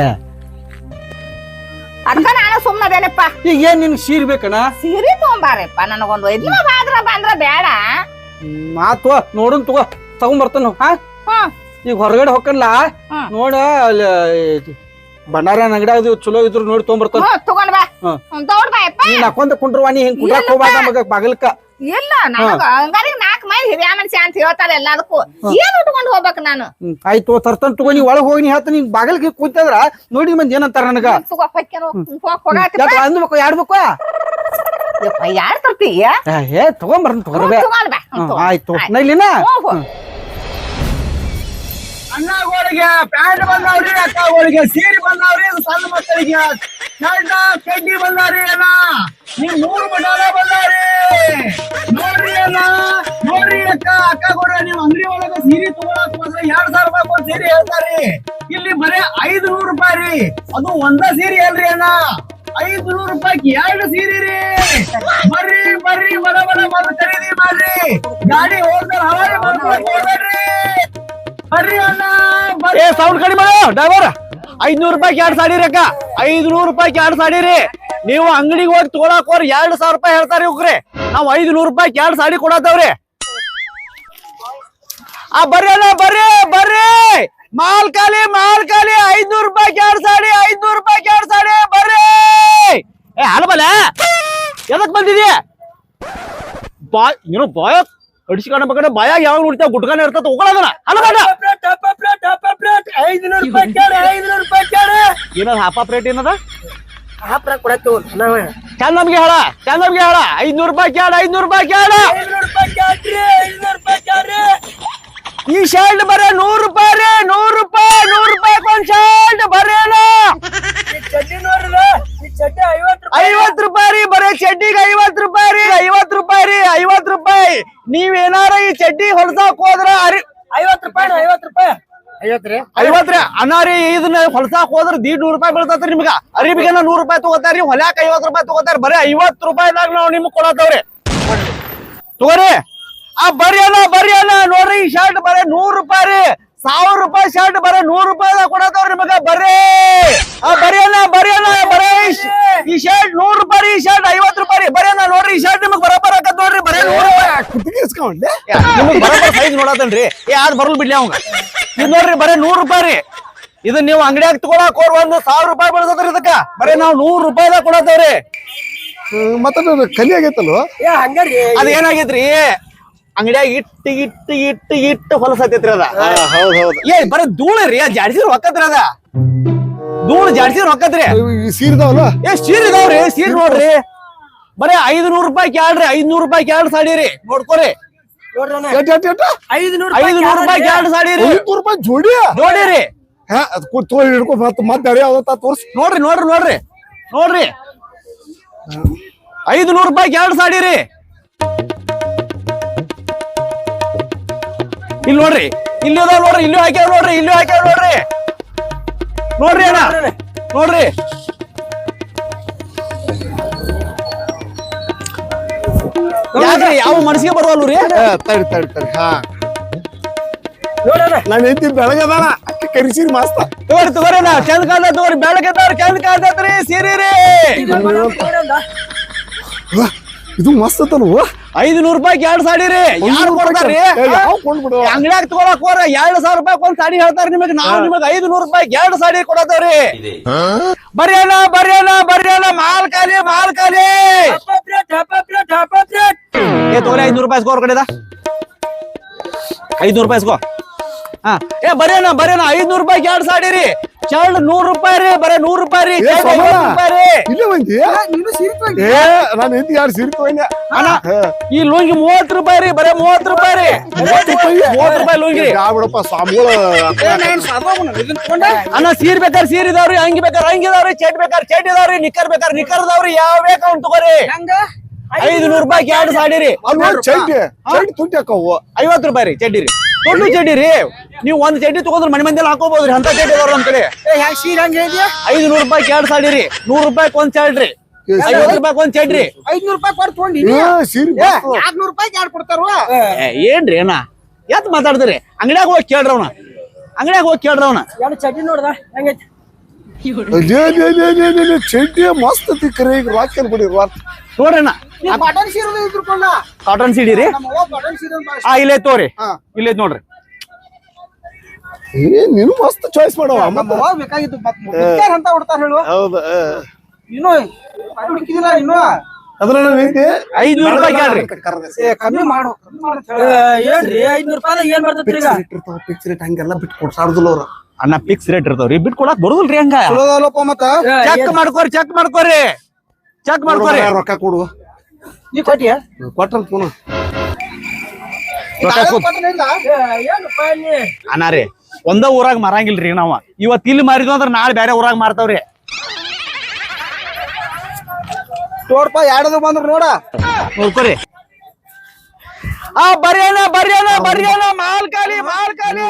ಅದಕ್ಕ ನಾನು ಸುಮ್ಮನದೇನಪ್ಪ ಈಗ ಏನ್ ನಿನ್ ಸೀರೆ ಬೇಕನ ಸೀರೆ ತಗೊಂಬಾರಪ್ಪ ನನಗೊಂದು ಇಲ್ಲ ಬಾದ್ರ ಬಂದ್ರ ಬೇಡ. ಮಾತು ನೋಡನ್ ತಗೋ ತಗೊಂಬರ್ತಾನ ಹಾ? ಹ್ಮ್ ಈಗ ಹೊರಗಡೆ ಹೊಕ್ಕನ್ಲ ಹ್ಮ್. ನೋಡ ಅಲ್ಲಿ ಭಂಡಾರ ಅದು ಚಲೋ ಇದ್ರು ನೋಡಿ ತಗೊಂಬರ್ತಾನ. ಹ್ಮ್ ತಗೊಂಡ್ ಬಾ. ಹ್ಮ್. ಹ್ಮ್ ತಗೊಂಡ್ ಬಾ ಯಪ್ಪ ನೀನ್ ಹಾಕೊಂತ ಕುಂಡ್ರವಾ ನೀ ಹಿಂಗ್ ಕುಂಡ್ರಾಕ್ ಹೋಗ್ಬಾರ್ದ ನಮಗ ಬಾಗಲ್ಕ. ಇಲ್ಲ ನನಗ ಹಂಗಾರೆ ನಾಲ್ಕು ಮೈ ಹಿರಿಯ ಮನುಷ್ಯ ಅಂತ ಹೇಳ್ತಾರೆ ಎಲ್ಲದಕ್ಕೂ? ಏನ್ ಉಟ್ಕೊಂಡು ಹೋಗ್ಬೇಕು ನಾನು? ಹ್ಮ್, ಆಯ್ತು ತರ್ತನ್ ತಗೋ ನೀ ಒಳಗ್ ಹೋಗಿ ನೀ ಹೇಳ್ತಾನ ನೀ ಬಾಗಲ್ಗೆ ಕೂತದ್ರ ನೋಡಿ ಮಂದಿ ಏನಂತಾರ ನನಗ. ತಗೋ ಹೊಕ್ಕೇನು ಹೋಗಾತಿ ಯಾಕ ಅಂದ್ಬೇಕು ಯಾಡ್ಬೇಕು ಯಾರ್ ತರ್ತೀಯ ಏ? ತಗೊಂಬರ್ನ ತಗೋರ್ಬೆ ತಗೊಂಡ್ ಬಾ ಹ್ಮ್, ಆಯ್ತು ನೈಲಿನ ಹೋಗು. ಅಣ್ಣಗಳಿಗೆ ಪ್ಯಾಂಟ್ ಬಂದಾವ್ರಿ ಅಕ್ಕಗಳಿಗೆ ಸೀರೆ ಬಂದಾವ್ರಿ ಸಣ್ಣ ಮಕ್ಕಳಿಗೆ ಶರ್ಟ್ ಕಡ್ಡಿ ಬಂದಾವ್ರಿ ಅಣ್ಣ. ನೀವು ಮೂರು ಬಟಾಲ ಬಂದಾರಿ ನೋಡ್ರಿ ಅಣ್ಣ, ನೋಡ್ರಿ ಅಕ್ಕ ಅಕ್ಕ ಕೊಡ್ರ ನೀವು ಅಂಗಡಿ ಒಳಗ ಸೀರೆ ತಗೊಳಕ್ ಹೋದ್ರೆ ಎರಡ್ ಸಾವಿರ ರೂಪಾಯಿ ಒಂದ್ ಸೀರೆ ಹೇಳ್ತಾರಿ. ಇಲ್ಲಿ ಬರೇ ಐದು ನೂರು ರೂಪಾಯಿ ರೀ. ಅದು ಒಂದ ಸೀರೆ ಅಲ್ರಿ ಅಣ್ಣ. ಐದು ನೂರು ರೂಪಾಯಿ ಎರಡು ಸೀರೆ ರೀ. ಬರ್ರಿ ಬರ್ರಿ, ಬಡ ಬಡ, ಬಂದು ಖರೀದಿ ಮಾಡ್ರಿ. ಗಾಡಿ ಹೋದ್ರೆ ಹವಾರಿ ಬಂದ್ರಿ ಬರ್ರಿ ಅಣ್ಣ ಸೌಂಡ್ ಕಡಿಮೆ ಡ್ರೈವರ್ ಐದ್ನೂರು ರೂಪಾಯಿ ಎರಡ್ ಸಾಡಿ ಅಕ್ಕ. ಐದ್ನೂರು ರೂಪಾಯಿ ಎರಡ್ ಸಾಡಿ ರೀ ನೀವು ಅಂಗಡಿಗೆ ಹೋಗಿ ತಗೊಳಕ್ ಹೋರ್ ಎರಡ್ ಸಾವಿರ ರೂಪಾಯಿ ಹೇಳ್ತಾರಿ ಉಗ್ರಿ ನಾವ್ ಐದ್ನೂರು ರೂಪಾಯಿ ಎರಡ್ ಸಾಡಿ ಕೊಡತ್ತವ್ರಿ. ಆ, ಬರ್ರಿ ಅಲ್ಲ ಬರ್ರಿ ಬರ್ರಿ. ಮಾಲ್ ಖಾಲಿ ಮಾಲ್ ಖಾಲಿ ಐದ್ನೂರು ರೂಪಾಯಿ ಎರಡ್ ಸಾಡಿ, ಐದ್ನೂರು ರೂಪಾಯಿ ಎರಡ್ ಸಾಡಿ, ಬರ್ರಿ. ಏ ಅಲ್ಬಲ್ಲ ಎದಕ್ ಬಂದಿದ್ಯಾ ಬಾ ಏನೋ ಬಾಯ ಅಡಿಸ್ಕೊಂಡ ಬಗ್ಗೆ ಭಯ ಯಾವಾಗ ನೋಡ್ತಾವ ಗುಟ್ಕಾನ ಇರ್ತದ ಅಲ್ಬಲ್ಲ ಐದ್ನೂರು ರೂಪಾಯಿ ಕೇಳಿ ಐದ್ನೂರು ರೂಪಾಯಿ ಏನದ ಹಾಪ ಏನದ? ಚಂದ ನಮ್ಗೆ ಹೇಳ ನಮ್ಗೆ ಹೇಳ. ಐದ್ನೂರು ರೂಪಾಯಿ ಕೇಳ, ಐದ್ನೂರು ರೂಪಾಯಿ ಕೇಳ. ರೂಪಾಯಿ ರೂಪಾಯಿ ಈ ಶರ್ಟ್ ಬರೇ ನೂರು ರೂಪಾಯಿ ರೀ, ನೂರು ರೂಪಾಯಿ ನೂರು ರೂಪಾಯಿ ಒಂದ್ ಶರ್ಟ್ ಬರೇನ. ಐವತ್ ರೂಪಾಯಿ. ಬರೀ ಬರೇ ಚಡ್ಡಿಗೆ ಐವತ್ ರೂಪಾಯಿ ರೀ ಐವತ್ ರೂಪಾಯಿ ರೀ ಐವತ್ ರೂಪಾಯಿ. ನೀವ್ ಏನಾರ ಈ ಚಡ್ಡಿ ಹೊಲ್ಸಾಕ್ ಹೋದ್ರ ಅರಿ ಐವತ್ ರೂಪಾಯಿ ಐವತ್ ರೂಪಾಯಿ. ಐವತ್ತು ರೀ? ಐವತ್ ರೀ. ಅನಾರಿ ಇದನ್ನ ಹೊಲ್ಸಾಕ್ ಹೋದ್ರ ದೀಡ್ ನೂರು ರೂಪಾಯಿ ಬೀಳ್ತತ್ರಿ ನಿಮ್ಗ. ಅರಿಬಿಗೆನ ನೂರು ರೂಪಾಯಿ ತಗೋತಾರಿ ಹೊಲ್ಯಾಕ ಐವತ್ ರೂಪಾಯಿ ತಗೋತಾರ. ಬರೀ ಐವತ್ ರೂಪಾಯಿದಾಗ ನಾವ್ ನಿಮ್ಗ್ ಕೊಡತ್ತವ್ರಿ. ತಗೋರಿ. ಆ ಬರ್ರಿ ಅಣ್ಣ ಬರ್ರಿ ಅಣ್ಣ. ನೋಡ್ರಿ ಈ ಶರ್ಟ್ ಬರೀ ನೂರ್ ರೂಪಾಯಿ ರೀ. ಸಾವಿರ ರೂಪಾಯಿ ಶರ್ಟ್ ಬರೀ ನೂರ್ ರೂಪಾಯಿದಾಗ ಕೊಡತಾವ್ರಿ ನಿಮಗ. ಬರ್ರಿ. ಆ ಬರ್ರಿ ಅಣ್ಣ ಬರ್ರಿ ಅಣ್ಣ ಬರೀ ಈ ಶ- ಈ ಶರ್ಟ್ ನೂರ್ ರೂಪಾಯಿ ರೀ ಈ ಶರ್ಟ್ ಐವತ್ ರೂಪಾಯಿ ಬರೇ ನಾ ನೋಡ್ರಿ ಈ ಶರ್ಟ್ ನಿಮಗ್ ಬರಬರ ಆಕತ್ ನೋಡ್ರಿ ಬರೀ ನೋಡ್ರಿ. ನಿಮಗ್ ಸೈಜ್ ನೋಡತನ್ರಿ. ಏ ಅದ್ ಬರಲ್ ಬಿಡ್ಲಿ ಅವಂಗ. ಇದ್ ನೋಡ್ರಿ ಬರೇ ನೂರ್ ರೂಪಾಯಿ ರೀ. ಇದನ್ನ ನೀವು ಅಂಗಡಿಯಾಗ ತಗೊಳಕ್ ಹೋರ್ ಒಂದು ಸಾವಿರ ರೂಪಾಯಿ ಬಳಸತ್ರಿ ಇದಕ್ಕ. ಬರೇ ನಾವ್ ನೂರ್ ರೂಪಾಯಿದಾಗ ಕೊಡತ್ತೇವ್ರಿ. ಮತ್ತೊಂದು ಕಲಿ ಆಗೈತಲ್ವ ಅದ ಹಂಗಾರಿ ಅದ್ ಏನಾಗೈತ್ರಿ? ಅಂಗಡಿಯಾಗ ಇಟ್ಟು ಇಟ್ಟು ಇಟ್ಟು ಇಟ್ಟು ಹೊಲಸತ್ತೈತ್ರಿ ಅದ. ಹೌದ್ ಹೌದ್. ಏ ಬರೇ ಧೂಳ್ರಿ ರೀ ಜಾಡ್ಸಿರ್ ಹೊಕ್ಕತ್ರಿ ಅದ. ಧೂಳು ಜಾಡ್ಸಿ ಹಾಕತ್ರಿ ಸೀರ್ ಸೀರಿದಾವಲ್ಲ ಏ ಸೀರ್ ಇದಾವ್ರಿ ಸೀರ್ ನೋಡ್ರಿ. ಬರೇ ಐದ್ ನೂರ್ ರೂಪಾಯಿ ಕೇಳ್ರಿ ರೂಪಾಯಿ ಕ್ಯಾಡ್ ಸಾಡಿರಿ. ನೋಡ್ಕೊರಿ. ಐದು ನೂರು ರೂಪಾಯಿ ಕ್ಯಾಡ್ ಸಾಡಿರಿ. ಐದ್ನೂರು ರೂಪಾಯಿ ಜೋಡಿ? ನೋಡಿರಿ. ಹಾ ಅದ್ ಕೂತ್ ತೋರಿ ಹಿಡ್ಕೊ ಮತ್ ಅಡಿ ಅವತ್ತ ತೋರ್ಸಿ. ನೋಡ್ರಿ ನೋಡ್ರಿ ನೋಡ್ರಿ. ನೋಡ್ರಿ. ಐದು ನೂರು ರೂಪಾಯಿ ಎರಡು ಸಾಡಿರಿ. ಇಲ್ಲಿ ನೋಡ್ರಿ ಇಲ್ಲಿ ನೋಡ್ರಿ ಇಲ್ಲಿ ಹಾಕ್ಯಾವ ನೋಡ್ರಿ ಇಲ್ಲಿ ಹಾಕ್ಯಾವ ನೋಡ್ರಿ. ನೋಡ್ರಿ ಅಣ್ಣ. ನೋಡ್ರಿ. ಯಾಕ್ರಿ ಯಾವ ಮನಸ್ಸಿಗೆ ಬರವಲ್ಲು ರೀ? ತಡಿ ತಡಿ ತಡಿ ಹಾ. ನಾನು ಹೆಂಡತಿ ಬೆಳಗದಾನ ಅಕ್ಕಿ ಕರಿಸಿರಿ ಮಾಸ್ತ. ತಗೋರಿ ತಗೋರಿ ನಾ ಚಂದ ಕಾಲ ತಗೋರಿ ಬೆಳಗ್ಗೆ ಚಂದ ಕಾದತ್ರಿ ಸೀರಿ ರೀ. ಇದು ಮಸ್ತ್ ಅತಲ್ವ ಐದು ನೂರು ರೂಪಾಯಿ ಎರಡು ಸಾಡಿ ರೀ. ಯಾರು ಕೊಡ್ತಾರ್ರಿ ಅಂಗಡಿಯಾಗ ತಗೊಳಕ್ ಹೋರ ಎರಡ್ ಸಾವಿರ ರೂಪಾಯಿ ಒಂದ್ ಸಾಡಿ ಹೇಳ್ತಾರ ನಿಮಗೆ. ನಾವು ನಿಮಗೆ ಐದು ನೂರು ರೂಪಾಯಿ ಎರಡು ಸಾಡಿ ಕೊಡತಾರಿ ಬರ್ರಿ ಅಣ್ಣ ಬರ್ರಿ ಅಣ್ಣ ಬರ್ರಿ ಅಣ್ಣ ಮಾಲ್ ಖಾಲಿ ಮಾಲ್ ಖಾಲಿ. ಏ ತಗೋರಿ ಐದ್ನೂರು ರೂಪಾಯಿ ಸ್ಕೋರ್ ಕಡೆದ ಐದ್ನೂರು ರೂಪಾಯಿ ಸ್ಕೋ ಹಾ. ಏ ಬರ್ರಿ ಅಣ್ಣ ಐದ್ನೂರು ರೂಪಾಯಿ ಎರಡು ಸಾಡಿ ರೀ. ಶರ್ಟ್ ನೂರ್ ರೂಪಾಯಿ ರೀ ಬರೇ ನೂರ್ ರೂಪಾಯಿ ರೀ ಏ, ಸೋಮಣ್ಣ. ರೂಪಾಯಿ ರೀ. ಇಲ್ಲ ಬಂದಿ ನೀನು ಏ ಯಾರು ಸೀರೆ ತಗೊಂಡೆ ಅಣ್ಣ ಈ ಲುಂಗಿ ಮೂವತ್ ರೂಪಾಯಿ ರೀ ಬರೇ ಮೂವತ್ ರೂಪಾಯಿ ರೀ. ಮೂವತ್ತು ರೂಪಾಯಿ? ಮೂವತ್ ರೂಪಾಯಿ ಲುಂಗಿ. ಬಿಡಪ್ಪ ಸ್ವಾಮಿಗಳು ಅಣ್ಣ ಸೀರ್ ಬೇಕಾರ್ ಸೀರ್ ಇದಾವ್ರಿ ಅಂಗಿ ಬೇಕಾರ್ ಅಂಗಿ ಇದಾವ್ರಿ ಚಟ್ ಬೇಕಾರ್ ಚಟ್ ಇದಾವ್ರಿ ನಿಕ್ಕರ್ ಬೇಕಾರ್ ನಿಕ್ಕರ್ ಇದಾವ್ರಿ ಯಾವ ಬೇಕು ಅವ್ನ್ ತಗೋರಿ. ಐದು ನೂರು ರೂಪಾಯಿ ಎರಡು ಸಾಡಿರಿ ಅಲ್ಲಿ ಚಡ್ಡಿ ಹಾಕವು ಐವತ್ತು ರೂಪಾಯಿ ರೀ ಚಡ್ಡಿ ರೀ. ದೊಡ್ಡ ಚಡ್ಡಿ ರೀ. ನೀವು ಒಂದ್ ಚಡ್ಡಿ ತಗೊಂಡ್ರೆ ಮನೆ ಮಂದಿ ಹಾಕೋಬಹುದ್ರಿ ಅಂತ ಚಡ್ಡಿ ಇದಾವ್ರಿ ಅಂತೇಳಿ. ಸೀರೆ ಹಂಗ ಹೇಳಿದ್ಯಾ ಐದು ನೂರು ರೂಪಾಯಿ ಎರಡ್ ಸಾಡಿ ರೀ. ನೂರ್ ರೂಪಾಯಿ ಒಂದ್ ಚಡ್ರಿ ಐವತ್ತು ರೂಪಾಯಿ ಒಂದ್ ಐದ್ನೂರು ರೂಪಾಯಿ ಕೊಟ್ಟು ತಗೊಂಡಿ. ನಾಲ್ಕನೂರು ರೂಪಾಯಿ ಯಾರು ಕೊಡ್ತಾರ? ಏ, ಏನ್ರಿ ಅಣ್ಣ? ಎತ್ ಮಾತಾಡ್ತೀರಿ? ಅಂಗಡಿಯಾಗ ಹೋಗಿ ಕೇಳ್ರಿ ಅಂಗಡಿಯಾಗ ಅಂಗಡ್ಯಾಗ ಹೋಗಿ ಕೇಳ್ರಿ ಅವ್ನ. ಎರಡು ಚಡ್ಡಿ ನೋಡ್ದ? ಹೆಂಗೈತಿ? ಚಡ್ಡಿ ಮಸ್ತ್ ಐತಿ ಕರೆ ಈಗ ರಾಕ್ ಏನ್ ಬಿಡಿ ರಾಕ್ ನೋಡ್ರಿ ಅಣ್ಣ ನೀವು ಕಾಟನ್ ಸೀಡಿ ರೀ ಆ ಇಲ್ಲೇ ತೋರಿ. ಇಲ್ಲೇ ನೋಡ್ರಿ. ಏ ನೀನು ಮಸ್ತ್ ಚಾಯ್ಸ್ ಮಾಡವ ಐದ್ನೂರು ರೂಪಾಯಿ ಕೇಳ್ರಿ. ಕಮ್ಮಿ ಮಾಡು ಏನ್ರಿ ಐದ್ನೂರ್ ರೂಪಾಯಿ ಏನ್ ಈಗ? ಫಿಕ್ಸ್ ರೇಟ್ ಹಂಗೆಲ್ಲ ಬಿಟ್ಟು ಕೊಡ್ಸಾಡ್ದಿಲ್ಲ ಅವ್ರ. ಅಣ್ಣ ಫಿಕ್ಸ್ ರೇಟ್ ಇರ್ತಾವ್ರಿ. ಬಿಟ್ ಕೊಡಕ್ ಬರುದಿಲ್ರಿ ಹಂಗ? ಚಲೋದಲ್ಲಪ್ಪ ಮತ್ತ? ಚೆಕ್ ಮಾಡ್ಕೋರಿ ಚೆಕ್ ಮಾಡ್ಕೋರಿ. ಚೆಕ್ ಮಾಡ್ಕೋರಿ. ರೊಕ್ಕ ಕೊಡುವ ನೀ ಕೊಟ್ಟಿಯ? ಪುನ. ಅಣ್ಣ ರೀ ಒಂದ ಊರಾಗ ಮಾರಂಗಿಲ್ರಿ ನಾವ. ಇವತ್ ಇಲ್ಲಿ ಮಾರಿದ್ವಿ ಅಂದ್ರ ನಾಳೆ ಬೇರೆ ಊರಾಗ ಮಾರ್ತಾವ್ರಿ. ನೋಡ್ಪ ಎರಡದು ಬಂದ್ರ ನೋಡ. ನೋಡ್ಕೋರಿ. ಆ ಬರ್ಯಾನ ಬರ್ಯಾನ ಬರ್ಯಾನ ಮಾಲ್ ಖಾಲಿ ಮಾಲ್ ಖಾಲಿ.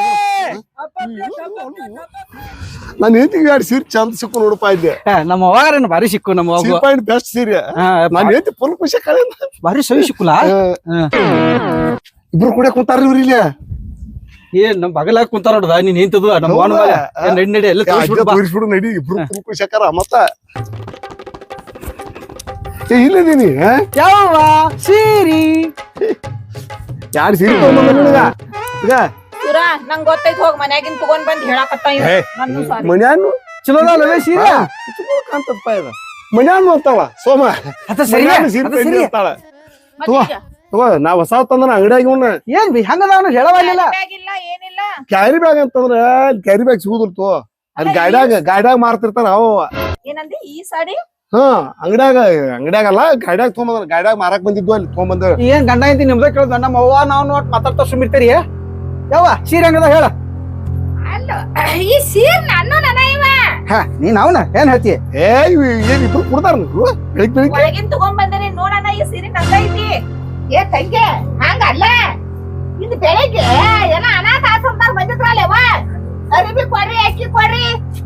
ನಾನು ಹೇಳ್ತೀವಿ ಎರಡು ಸೀರೆ ಚಂದ ಸಿಕ್ಕು ನೋಡಪ್ಪ ಇದ್ದೆ. ಏ, ನಮ್ಮ ಅವಾಗರೇನು ಬಾರಿ ಸಿಕ್ಕು ನಮ್ಮ ಅವಾಗ ಸೀರೆ ಪಾಯಿಂಟ್ ಬೆಸ್ಟ್ ಸೀರೆ. ನಾನು ಹೇಳ್ತಿ ಫುಲ್ ಖುಷಿ ಕಳೆ ಬಾರಿ ಸವಿ ಸಿಕ್ಕುಲ? ಇಬ್ರು ಕೂಡ ಕೂತಾರ ಇವ್ರು ಇಲ್ಲಿ. ಏನ್ ನಮ್ ಬಗಲಾಗ ಕುಂತಾರ ನೋಡ್ದ ನೀನ್ ನಿಂತದ ನಮ್ಮ ಓನ್ ಮೇಲೆ ನಡಿ ನಡಿ ಎಲ್ಲ ತೋರಿಸ್ಬಿಡು ಬಾ. ತೋರಿಸ್ಬಿಡು ನಡಿ ಇಬ್ರು ಫುಲ್ ಖುಷಿ ಮತ್ತ. ಇಲ್ಲಿದೀನಿ ಯಾವ ಸೀರಿ. ಯಾರು ಸೀರೆ ತಗೊಂಡ್ ನಿನಗ? ಈಗ? ಸುರ ನಂಗ್ ಗೊತ್ತೈತ್ ಹೋಗ್ ಮನ್ಯಾಗಿನ್ ತಗೊಂಡ್ ಬಂದ್ ಹೇಳಾಕತ್ತ ಇವ. ಏ. ನನ್ನೂ ಮನ್ಯಾನು ಸೀರೆ? ಕಾಂತಪ್ಪ ಇದ. ಮನ್ಯಾನು ಅಂತಾಳ ಸೋಮ. ಅದ ಸರಿ ಮನ್ಯಾನು ಸೀರೆ ಅದ ತಂದಿ ಅಂತಾಳ ಮತ್ತ್ ಈಗ? ತಗೋ ನಾ ಹೊಸ ತಂದ್ರ ಅಂಗಡಿಯಾಗ ಇವನ್ನ ಏನ್ ಬಿ ಹಂಗದ ಹೇಳವಲ್ಲ ಬ್ಯಾಗ್ ಇಲ್ಲ ಏನಿಲ್ಲ. ಕ್ಯಾರಿ ಬ್ಯಾಗ್ ಅಂತಂದ್ರ ಕ್ಯಾರಿ ಬ್ಯಾಗ್ ಸಿಗುದಿಲ್ಲ ತೋ ಅಲ್ಲಿ ಗಾಡ್ಯಾಗ ಗಾಡ್ಯಾಗ ಮಾರ್ತಿರ್ತಾನ ಅವ. ಏನಂದಿ ಈ ಸಾಡಿ ಹಾ ಅಂಗಡ್ಯಾಗ ಅಂಗಡ್ಯಾಗಲ್ಲ ಗಾಡ್ಯಾಗ ತೊಗೊಂಬಂದ್ರ ಗಾಡ್ಯಾಗ ಮಾರಕ್ ಬಂದಿದ್ವು ಅಲ್ಲಿ ತೊಗೊಂಬಂದ. ಏನ್ ಗಂಡ ಐತಿ ನಿಮ್ದ ಕೇಳ್ದ? ನಮ್ಮ ಅವ್ವ ನಾವು ನೋಟ್ ಮಾತಾಡ್ತಾ ಸುಮ್ಮಿರ್ತೀರಿ ಯಾವ ಸೀರೆ ಹಂಗದ ಹೇಳ. ಅಲ್ಲ ಈ ಸೀರ್ ನಾನು ನನ ಇವ? ಹಾ ನೀನ್ ಅವನ? ಏನ್ ಹೇಳ್ತಿ? ಏ ಇವ್ ಏನ್ ಇಬ್ರು ಕುಡ್ತಾರ ಬೆಳಿಗ್ ಬೆಳಿಗ್ಗೆ ಒಳಗಿನ್ ನೋಡಣ ಈ ಸೀರೆ ನಂದ ಐತಿ. ಏ ತಂಗೆ ಹಂಗಲ್ಲ ಇದು ಬೆಳಿಗ್ಗೆ ಏನ ಅನಾಥ ಆಶ್ರಮದಾಗ ಬಂದಿದ್ರಲ್ಲವ ಅರಿಬಿ ಕೊಡ್ರಿ ಅಕ್ಕಿ ಕೊಡ್ರಿ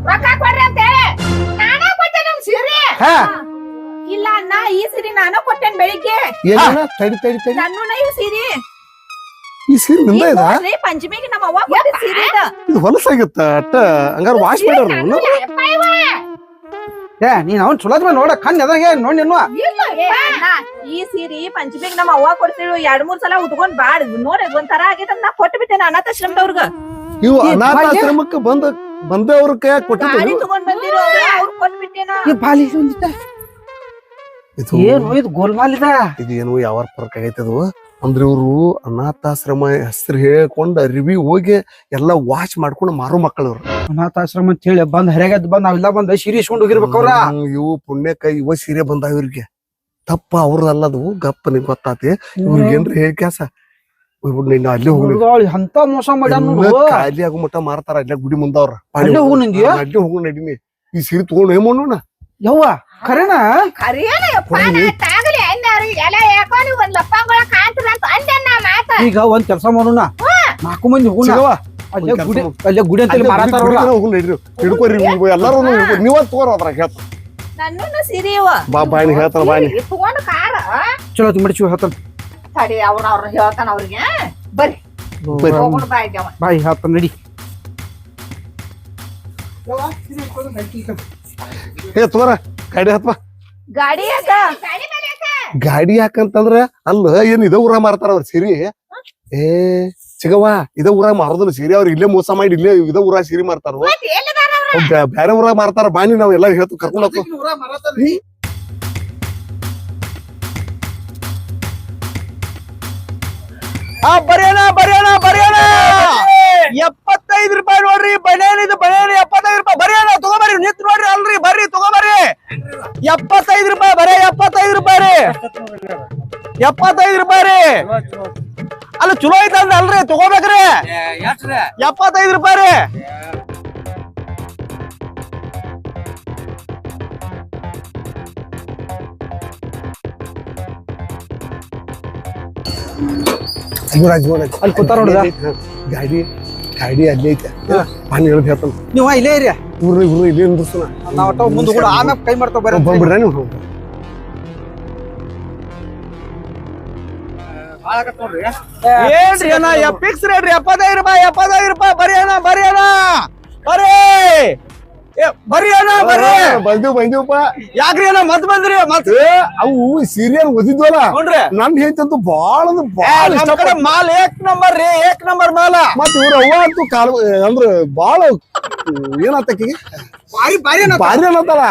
ರೊಕ್ಕ ಕೊಡ್ರಿ ಅಂತ ಹೇಳಿ ನಾನಾ ಕೊಟ್ಟೆ ನಮ್ ಸೀರೆ? ಹಾ. ಇಲ್ಲ ನಾ ಈ ಸೀರೆ ನಾನು ಕೊಟ್ಟೇನ್ ಬೆಳಿಗ್ಗೆ. ಏನ ತಡಿ ತಡಿ ತಡಿ. ನನ್ನೂ ಈ ಸೀರೆ. ಈ ಸೀರೆ ನಿಂದ ಇದ? ನೋಡ್ರಿ, ಪಂಚಮಿಗೆ ನಮ್ಮ ಅವ್ವ ಕೊಟ್ಟಿದ್ ಸೀರೆ ಇದು. ಇದು ಹೊಲಸಾಗಿತ್ತ ಅಟ್ಟ ಹಂಗಾರ ವಾಶ್ ಮಾಡ್ಯಾರ ಅವ್ನ. ಯಪ್ಪ ಇವ. ಏ ನೀನ್ ಅವ್ನ್ ಚಲೋದ್ ಮೇಲೆ ನೋಡ ಕಣ್ ಎದಂಗೆ ನೋಡಿ ಇಲ್ಲ ಏ, ಅಣ್ಣ, ಈ ಸೀರೆ ಪಂಚಮಿಗೆ ನಮ್ಮ ಅವ್ವ ಕೊಡ್ತಿಳು ಎರಡ್ ಮೂರ್ ಸಲ ಉಟ್ಕೊಂಡ್ ಬಾಡ್ ನೋಡಿ ಒಂಥರ ಆಗೈತೆ ನಾ ಕೊಟ್ಟು ಬಿಟ್ಟೆನ ಅನಾಥಾಶ್ರಮದವ್ರಗ. ಇವು ಬಂದು ಅನಾಥಾಶ್ರಮಕ್ಕೆ ಬಂದ ಕೈಯಾಗ ಕೊಟ್ಟಿದ್ದು ಬಂದಿರೋ ಅವ್ರು ಒಂದಿತ್ತ ಇದು ಏನು ಇದು ಗೋಲ್ಮಾಲ್ ಇದ? ಇದು ಏನು ಯಾವ ಆಗೈತೆ ಅದು? ಅಂದ್ರೆ ಇವರು ಅನಾಥಾಶ್ರಮ ಹೆಸರು ಹೇಳ್ಕೊಂಡು ಅರಿವಿ ಹೋಗಿ ಎಲ್ಲ ವಾಚ್ ಮಾಡ್ಕೊಂಡು ಮಾರೋ ಮಕ್ಕಳವ್ರು ಅನಾಥಾಶ್ರಮ ಅಂತ ಹೇಳಿ ಬಂದ್ ಹರಿಯಾಗದ್ ಬಂದ್ ನಾವೆಲ್ಲ ಬಂದ ಸೀರೆ ಇಸ್ಕೊಂಡು ಹೋಗಿರ್ಬೇಕವ್ರ ಇವು ಪುಣ್ಯಕ್ಕ ಇವ ಸೀರೆ ಬಂದಾವ ಇವ್ರಿಗೆ. ತಪ್ಪ ಅವ್ರದಲ್ಲದು ಗಪ್ಪ ನಿಂಗೆ ಗೊತ್ತಾತಿ. ಇವ್ರಿಗೆ ಏನ್ರಿ ಹೇಳಿ ಕ್ಯಾಸ ಅಲ್ಲಿ ಹುಡುಗಾಳಿ ಅಂತ ಮೋಸ ಮಾಡ್ಯಾನ ನೋಡು. ಖಾಲಿ ಆಗೋ ಮಟ್ಟ ಮಾರ್ತಾರ ಅಲ್ಲೇ ಗುಡಿ ಮುಂದವ್ರ ಅಲ್ಲೇ ಹೋಗು ನಂದ್ಯಾ? ಅಲ್ಲೇ ಹೋಗು ನಡಿನಿ. ಈ ಸಿರಿ ತಗೊಂಡು ಏನ್ ಮಾಡೋಣ ಯವ್ವ ಕರೆನ? ಕರಿಯಲ್ಲ ಯಪ್ಪ ಕೊಡಿ. ತಾಗಲಿ ಅಣ್ಣವ್ರಿಗೆ ಎಲ್ಲ ಯಾಕೊಂಡು ಒಂದ್ ಲಪ್ಪಂಗಳ ಕಾಣ್ತದ ಅಂದೆ ನಾ ಮಾತ. ಈಗ ಒಂದ್ ಕೆಲಸ ಮಾಡೋಣ. ನಾಲ್ಕು ಮಂದಿ ಹೋಗೋಣ? ಅಲ್ಲೇ ಗುಡಿ ಮಾರಾತಾರ ಹೋಗು ನಡ್ರಿ. ಹಿಡ್ಕೊರಿ ನೀವು. ಎಲ್ಲಾರು ನೀವ ತಗೋರ ಅದ್ರಾಗ ಹೇಳ್ತ. ನನ್ನೂ ಸೀರೆ ಇವ ಬಾ ಬಾಯ್ನಿ ಹೇಳ್ತಾನ ಬಾಯ್ನಿ. ಚಲೋ ತಿಮ್ಮಡಿಚು ಹೇಳ್ತಾನ ತಡಿ ಅವನ ಅವ್ರ ಹೇಳ್ತಾನ ಅವ್ರಿಗೆ. ಬರ್ರಿ. ಬಾಯ್ ಹೋಗೋಣ ಹೇಳ್ತಾನ ನಡಿ. ಏ ತಗೋರ ಗಾಡಿ ಹತ್ವ ಗಾಡಿ ಯಾಕ? ಗಾಡಿ ಮೇಲೆ ಯಾಕ? ಗಾಡಿ ಯಾಕಂತಂದ್ರ ಅಲ್ಲ ಏನ್ ಇದ ಊರ ಮಾರ್ತಾರ ಅವ್ರ ಸಿರಿ? ಏ ಸಿಗವ್ವ ಇದ ಊರ ಮಾರೋದಿಲ್ಲ ಸೀರೆ ಅವ್ರ ಇಲ್ಲೇ ಮೋಸ ಮಾಡಿ ಇಲ್ಲೇ ಇದ ಊರ ಸೀರೆ ಮಾರ್ತಾರ. ಬ್ಯಾರೆ ಊರ ಮಾರ್ತಾರ ಬಾನಿ ನಾವ್ ಎಲ್ಲಾರು ಹೇಳ್ತು ಕರ್ಕೊಂಡ್ ಹೋಗ್ತು ಆ ಬರ್ಯಾನ ಬರ್ಯಾನ ಬರೆಯೋಣ. ಎಪ್ಪತ್ತೈದು ರೂಪಾಯಿ ನೋಡ್ರಿ ಬನೇನ್ ಇದು ಬನೇನ್ ಎಪ್ಪತ್ತೈದು ರೂಪಾಯಿ. ತಗೋ ತಗೋಬರ್ರಿ ನಿಂತ್ ನೋಡ್ರಿ ಅಲ್ರಿ ಬರ್ರಿ ತಗೋಬರ್ರಿ. ಎಪ್ಪತ್ತೈದು ರೂಪಾಯಿ ಬರೇ ಎಪ್ಪತ್ತೈದು ರೂಪಾಯಿ ರೀ. ಎಪ್ಪತ್ತೈದು ರೂಪಾಯಿ ರೀ. ಅಲ್ಲ ಚಲೋ ಐತ ಅಂದ ಅಲ್ರಿ ತಗೋಬೇಕ್ರಿ. ಎಪ್ಪತ್ತೈದು ರೂಪಾಯಿ ರೀ. ಶಿವರಾಜ್ ಶಿವರಾಜ್ ಅಲ್ಲಿ ಕೂತಾರ ನೋಡ್ದ? ಗಾಡಿ ಗಾಡಿ ಅಲ್ಲೇ ಐತೆ. ಪಾನಿ ಹೇಳ್ದು ಹೇಳ್ತಾನ ನೀವು ಇಲ್ಲೇ ಇರಿ. ಇವ್ರು ಇವ್ರು ಇಲ್ಲೇ ನಿಂದ್ರಸ್ತಾನ ನಾವು ಒಟ್ಟ ಮುಂದೆ ಕೂಡ ಆಮ್ಯಾಗ ಕೈ ಮಾಡ್ತಾವ ಬರ್ರಿ ಬಂದ್ಬಿಡ್ರ ನೀವು ಏನ್ರಿ ಅಣ್ಣ ಫಿಕ್ಸ್ ರೇಟ್ ರೀ ಎಪ್ಪತ್ತೈದು ರೂಪಾಯಿ ಎಪ್ಪತ್ತೈದು ರೂಪಾಯಿ ಬರೀ ಅಣ್ಣ ಬರೀ ಅಣ್ಣ ಬರ್ರಿ ಏ, ಬರ್ರಿ ಅಣ್ಣ ಬರ್ರಿ. ಬಂದಿವ್ ಬಂದಿವಪ್ಪ ಯಾಕ್ರಿ ಅಣ್ಣ ಮತ್ ಬಂದ್ರಿ ಮತ್? ಅವು ಸೀರಿಯಲ್ ಓದಿದ್ವಲ್ಲ? ನಮ್ ಹೇಳ್ತಂತೂ ಬಾಳ ಅಂದ್ರೆ ಬಾಳ ಇಷ್ಟ ಮಾಲ್ ಏಕ್ ನಂಬರ್ ರೀ ಏಕ್ ನಂಬರ್ ಮಾಲ. ಮತ್ ಇವ್ರ ಅವ್ವ ಅಂತೂ ಕಾಲ ಅಂದ್ರ ಬಾಳ ಬಾರಿ ಭಾರಿ ಅನ್ನತ್ತಲ್ಲ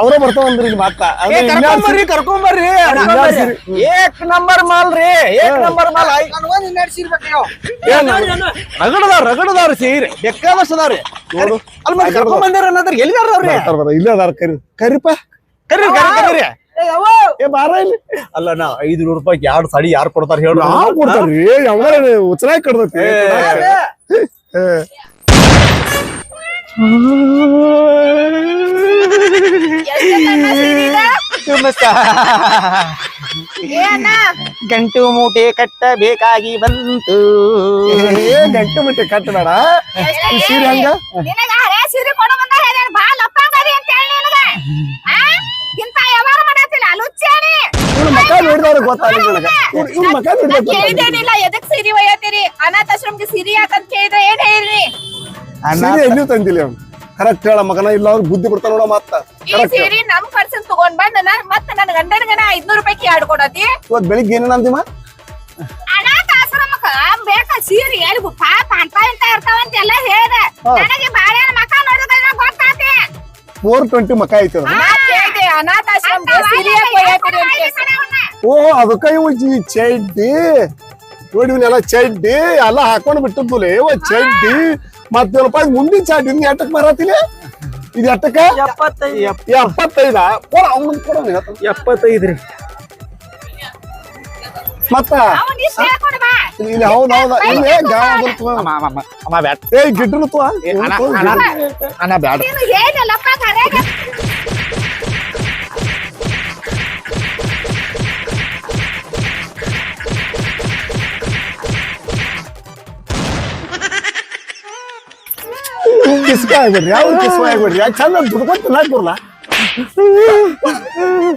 ಅವ್ರ ಬರ್ತಾವಂದ್ರಿ ಇಲ್ಲಿ ಮಾತ ಏ ಕರ್ಕೊಂಬರ್ರಿ ಕರ್ಕೊಂಬರ್ರಿ ಏಕ್ ನಂಬರ್ ಮಾಲ್ ರೀ ಏಕ್ ನಂಬರ್ ಮಾಲ್. ರಗಡದಾರ ರಗಡದಾವ್ರಿ ಸೀರೆ. ಬೇಕಾದಷ್ಟು ಅದಾವ್ರಿ. ನೋಡು. ಅಲ್ಲಿ ಮತ್ತೆ ಕರ್ಕೊಂಡ್ ಬಂದಿರ ಅನ್ನೋದ್ರ ಎಲ್ಲಿ ಅವ್ರಿ? ಇಲ್ಲ ಅದಾರ ಕರಿ ಕರಿಪ ಕರಿ ಕರಿ ಕರೀರಿ ಏ ಬಾರ ಇಲ್ಲಿ. ಅಲ್ಲ ನಾ ಐದು ನೂರು ರೂಪಾಯಿ ಎರಡು ಸಡಿ ಯಾರು ಕೊಡ್ತಾರ ಹೇಳ್ರಿ. ನಾವ್ ಕೊಡ್ತಾರ್ರಿ. ಯಾವಾಗ ಉಚ್ಚರಾಗಿ ಕಡ್ದೈತಿ ಗಂಟು ಮೂಟೆ ಕಟ್ಟಬೇಕಾಗಿ ಬಂತು. ಏ ಮೂಟೆ ಮಟ್ಟೆ ಕಟ್ಟಬೇಡ ಈ ಸೀರೆ ಹಂಗ? ನಿನಗ ಹಳೆ ಸೀರೆ ಕೊಡು ಬಂದ ಹೇಳ ಬಾ ಲಪ್ಪಂಗದಿ ಅಂತ ಹೇಳಿ ನಿನಗ. ಆ? ಇಂತ ವ್ಯವಹಾರ ಮಾಡತ್ತಿಲ್ಲ. ಲುಚ್ಚಾಣಿ. ಇವ್ನ ಮಕ ನೋಡಿದವ್ರ ಗೊತ್ತಾಗಲಿ ನನಗ ಇವ್ನ- ಇವ್ನ ಮಕ ನೋಡಿದವ್ರ ಕೇಳಿದೇನಿಲ್ಲ. ಎದಕ್ ಸಿರಿ ಒಯ್ಯತ್ತೀರಿ? ಅನಾಥಾಶ್ರಮಕ್ಕೆ ಸಿರಿ ಯಾಕಂತ ಕೇಳಿದ್ರೆ ಏನ್ ಹೇಳ್ರಿ ಸೀರೆ ಎಲ್ಲಿಯೂ ತಂದಿಲ್ಲ ಅವ್ನು. ಕರೆಕ್ಟ್ ಹೇಳ ಮಗನ ಇಲ್ಲ ಅವ್ರು ಬುದ್ಧಿ ಬರ್ತಾನ ನೋಡ ಮತ್ತ ಈ ಸೀರೆ ನಮ್ ಪರ್ಸನ್ ತಗೊಂಡ್ ಬಂದ ನಾನ್ ಮತ್ತ ನನ್ ಗಂಡನಿಗನ ಐದ್ನೂರ್ ರೂಪಾಯಿ ಆಡ್ ಕೊಡತಿ. ಇವತ್ ಬೆಳಿಗ್ಗೆ ಏನೇನ ಅಂದಿಮ ಬೇಕ ಸೀರೆ ಎಲ್ಲಿ ಪಾಪ ಅಂತ ಇಂತ ಇರ್ತಾವಂತ ಎಲ್ಲ ಹೇಳ್ದೆ. ನನಗೆ ಮಕ್ಕ ನೋಡಿದ್ರೆ ಗೊತ್ತಾತಿ. ಫೋರ್ ಟ್ವೆಂಟಿ ಮಕ ಐತಿ ಅದು ಕೇಳಿದೆ ಅನಾಥಾಶ್ರಮಕ್ಕೆ ಸೀರೆ ಯಾಕ್ ಒಯ್ಯತ್ತೀರಿ ಅಂತ ಕೇಳ್ದೆ. ಓ ಅದಕ್ಕ ಇವ ಈ ಚಡ್ಡಿ. ನೋಡಿ ಇವನ್ನೆಲ್ಲ ಚಡ್ಡಿ ಎಲ್ಲ ಹಾಕೊಂಡ್ ಬಿಟ್ಟದ್ದುಲೆ ಇವ ಚಡ್ಡಿ. ಮತ್ತೇನಪ್ಪ ಇದ್ ಮುಂದಿನ ಚಾಟ್ ಇನ್ ಎಟ್ಟಕ್ ಬರತ್ತಿಲ್ಲ ಇದು ಎಟ್ಟಕ್ಕ ಎಪ್ಪತ್ತೈದ ಕೊಡ ಅವ್ನ ಕೊಡ ಎಪ್ಪತ್ತೈದ್ರಿ ಮತ್ತ. ಇಲ್ಲಿ ಹೌದ್ ಹೌದ ಇಲ್ಲಿ ಏ ಗಿಡ್ರು ಅಣ್ಣ ಬ್ಯಾಡ ಕರೆಗೆ. ಕಿಸ್ಕ ಆಗ್ಬಿಡ್ರಿ. ಯಾವ ಕಿಸ್ಕ ಆಗ್ಬಿಡ್ರಿ. ಯಾಕೆ ಚಂದ ದುಡ್ಕೊಂತ ಬರಲ್ಲ?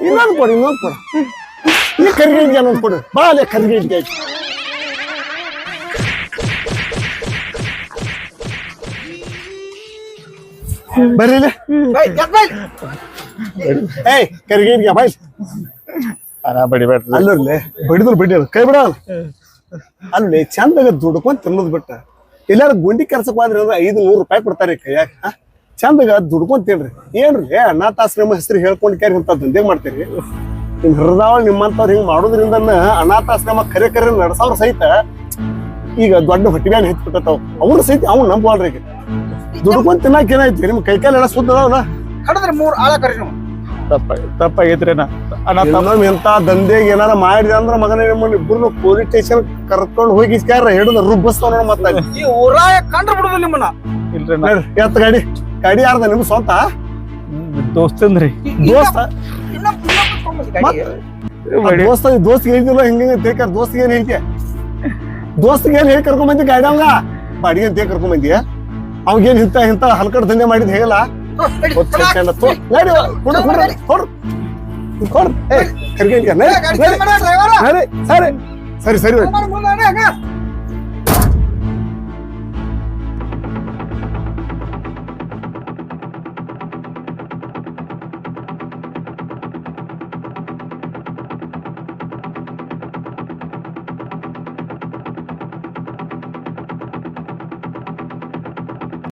ಇನ್ನೊಂದು ಕೊಡಿ ಇನ್ನೊಂದು ಕೊಡು. ಈ ಕರಿಗೈಗೆ ಅನ್ನೊಂದು ಕೊಡು. ಬಾ ಅಲ್ಲೇ ಕರಿಗೈಗೆ ಬರ್ರಿ ಇಲ್ಲಿ. ಏಯ್ ಕರಿಗೈಗೆ ಬಾಯ್ ಅಣ್ಣ ಬಡಿಬೇಡ್ರಿ ಅಲ್ಲರ್ಲೆ ಬಡಿದ್ರು ಬಡಿ ಅದು. ಕೈ ಬಿಡ ಅಲ್ಲಿ ಚಂದಾಗ ದುಡ್ಕೊಂಡ್ ತಿನ್ನೋದ್ ಬಿಟ್ಟ. ಎಲ್ಲಾರು ಗುಂಡಿ ಕೆಲ್ಸಕ್ಕೆ ಹೋದ್ರಿ ಅಂದ್ರೆ ಐದು ನೂರು ರೂಪಾಯಿ ಕೊಡ್ತಾರೆ ಕೈಯಾಗ. ಚಂದಗ ಚಂದಾಗ ದುಡ್ಕೊಂಡ್ ತಿನ್ರಿ ಏನ್ರಿ ಅನಾಥಾಶ್ರಮ ಹೆಸರು ಹೇಳ್ಕೊಂಡು ಕೇರಿ ಅಂತ ದಂಧೆ ಮಾಡ್ತೀರಿ. ನಿಮ್ ಹೃದಯ ನಿಮ್ಮಂತವ್ರು ಹಿಂಗ್ ಮಾಡೋದ್ರಿಂದ ಅನಾಥಾಶ್ರಮ ಕರೆ ಕರೆ ನಡ್ಸವ್ರ ಸಹಿತ ಈಗ ದೊಡ್ಡ ಹೊಟ್ಟಿಬ್ಯಾನ್ ಹೆಚ್ಚು ಬಿಟ್ಟತಾವ್ ಅವ್ರ ಸಹಿತ ಅವ್ನು ನಂಬಲ್ರಿ ಈಗ. ದುಡ್ಕೊಂಡ್ ತಿನ್ನಕ್ ಏನಾಯ್ತು? ನಿಮ್ ಕೈ ಕಾಲ ಎಲ್ಲ ಸುದ್ದ ಅದಾವಲ್ಲ? ಕಡದ್ರೆ ಮೂರ್ ಆಳ ಕರಿ ನೀವು ತಪ್ಪ ತಪ್ಪಾಗೈತ್ರಿ ಅಣ್ಣ ಅಣ್ಣ ತಪ್ಪ. ಇನ್ನೊಮ್ಮೆ ದಂಧೆಗೆ ಏನಾರ ಮಾಡಿದೆ ಅಂದ್ರೆ ಮಗನ ನಿಮ್ಮನ್ನ ಇಬ್ಬರು ಪೊಲೀಸ್ ಸ್ಟೇಷನ್ ಕರ್ಕೊಂಡು ಹೋಗಿ ಕ್ಯಾರ ಹಿಡಿದು ರುಬ್ಬಸ್ತಾವ ನೋಡ ಮತ್ತೆ. ಈ ಊರಾಗ ಕಂಡ್ರ ಬಿಡುದು ನಿಮ್ಮನ್ನ. ಇಲ್ರಿ ಎತ್ತ ಗಾಡಿ. ಗಾಡಿ ಯಾರ್ದ ನಿಮ್ ಸ್ವಂತ? ದೋಸ್ತಂದ್ರಿ ದೋಸ್ತ ದೋಸ್ತ? ದೋಸ್ತಿಗೆ ಹೇಳ್ತಿಲ್ಲ ಹಿಂಗ ತೇಕರ್ ದೋಸ್ತಿಗೆ ಏನ್ ಹೇಳ್ತಿ ದೋಸ್ತಿಗೆ ಏನ್ ಹೇಳಿ ಕರ್ಕೊಂಡ್ ಬಂದಿ ಗಾಡಿ ಅವಂಗ? ಬಾಡಿಗೆ ಅಂತ ಕರ್ಕೊಂಡ್ ಬಂದಿಯ? ಅವಾಗೇನ್ ಇಂತ ಇಂತ ಹಲ್ಕಡ್ ದಂಧೆ ಮಾಡಿದ್ ಹೇಗಲ್ಲ? ಹ್ಮ್, ನಡಿ. ಗಾಡಿ ಕೊಡು ಕೊಡು ಕೊಡು ಕೊಡು ಏ ಕರ್ಗೆ ಏ, ಗಾಡಿ ಸರಿ ಮಾಡು, driver. ಸರಿ ಸರಿ ಸರಿ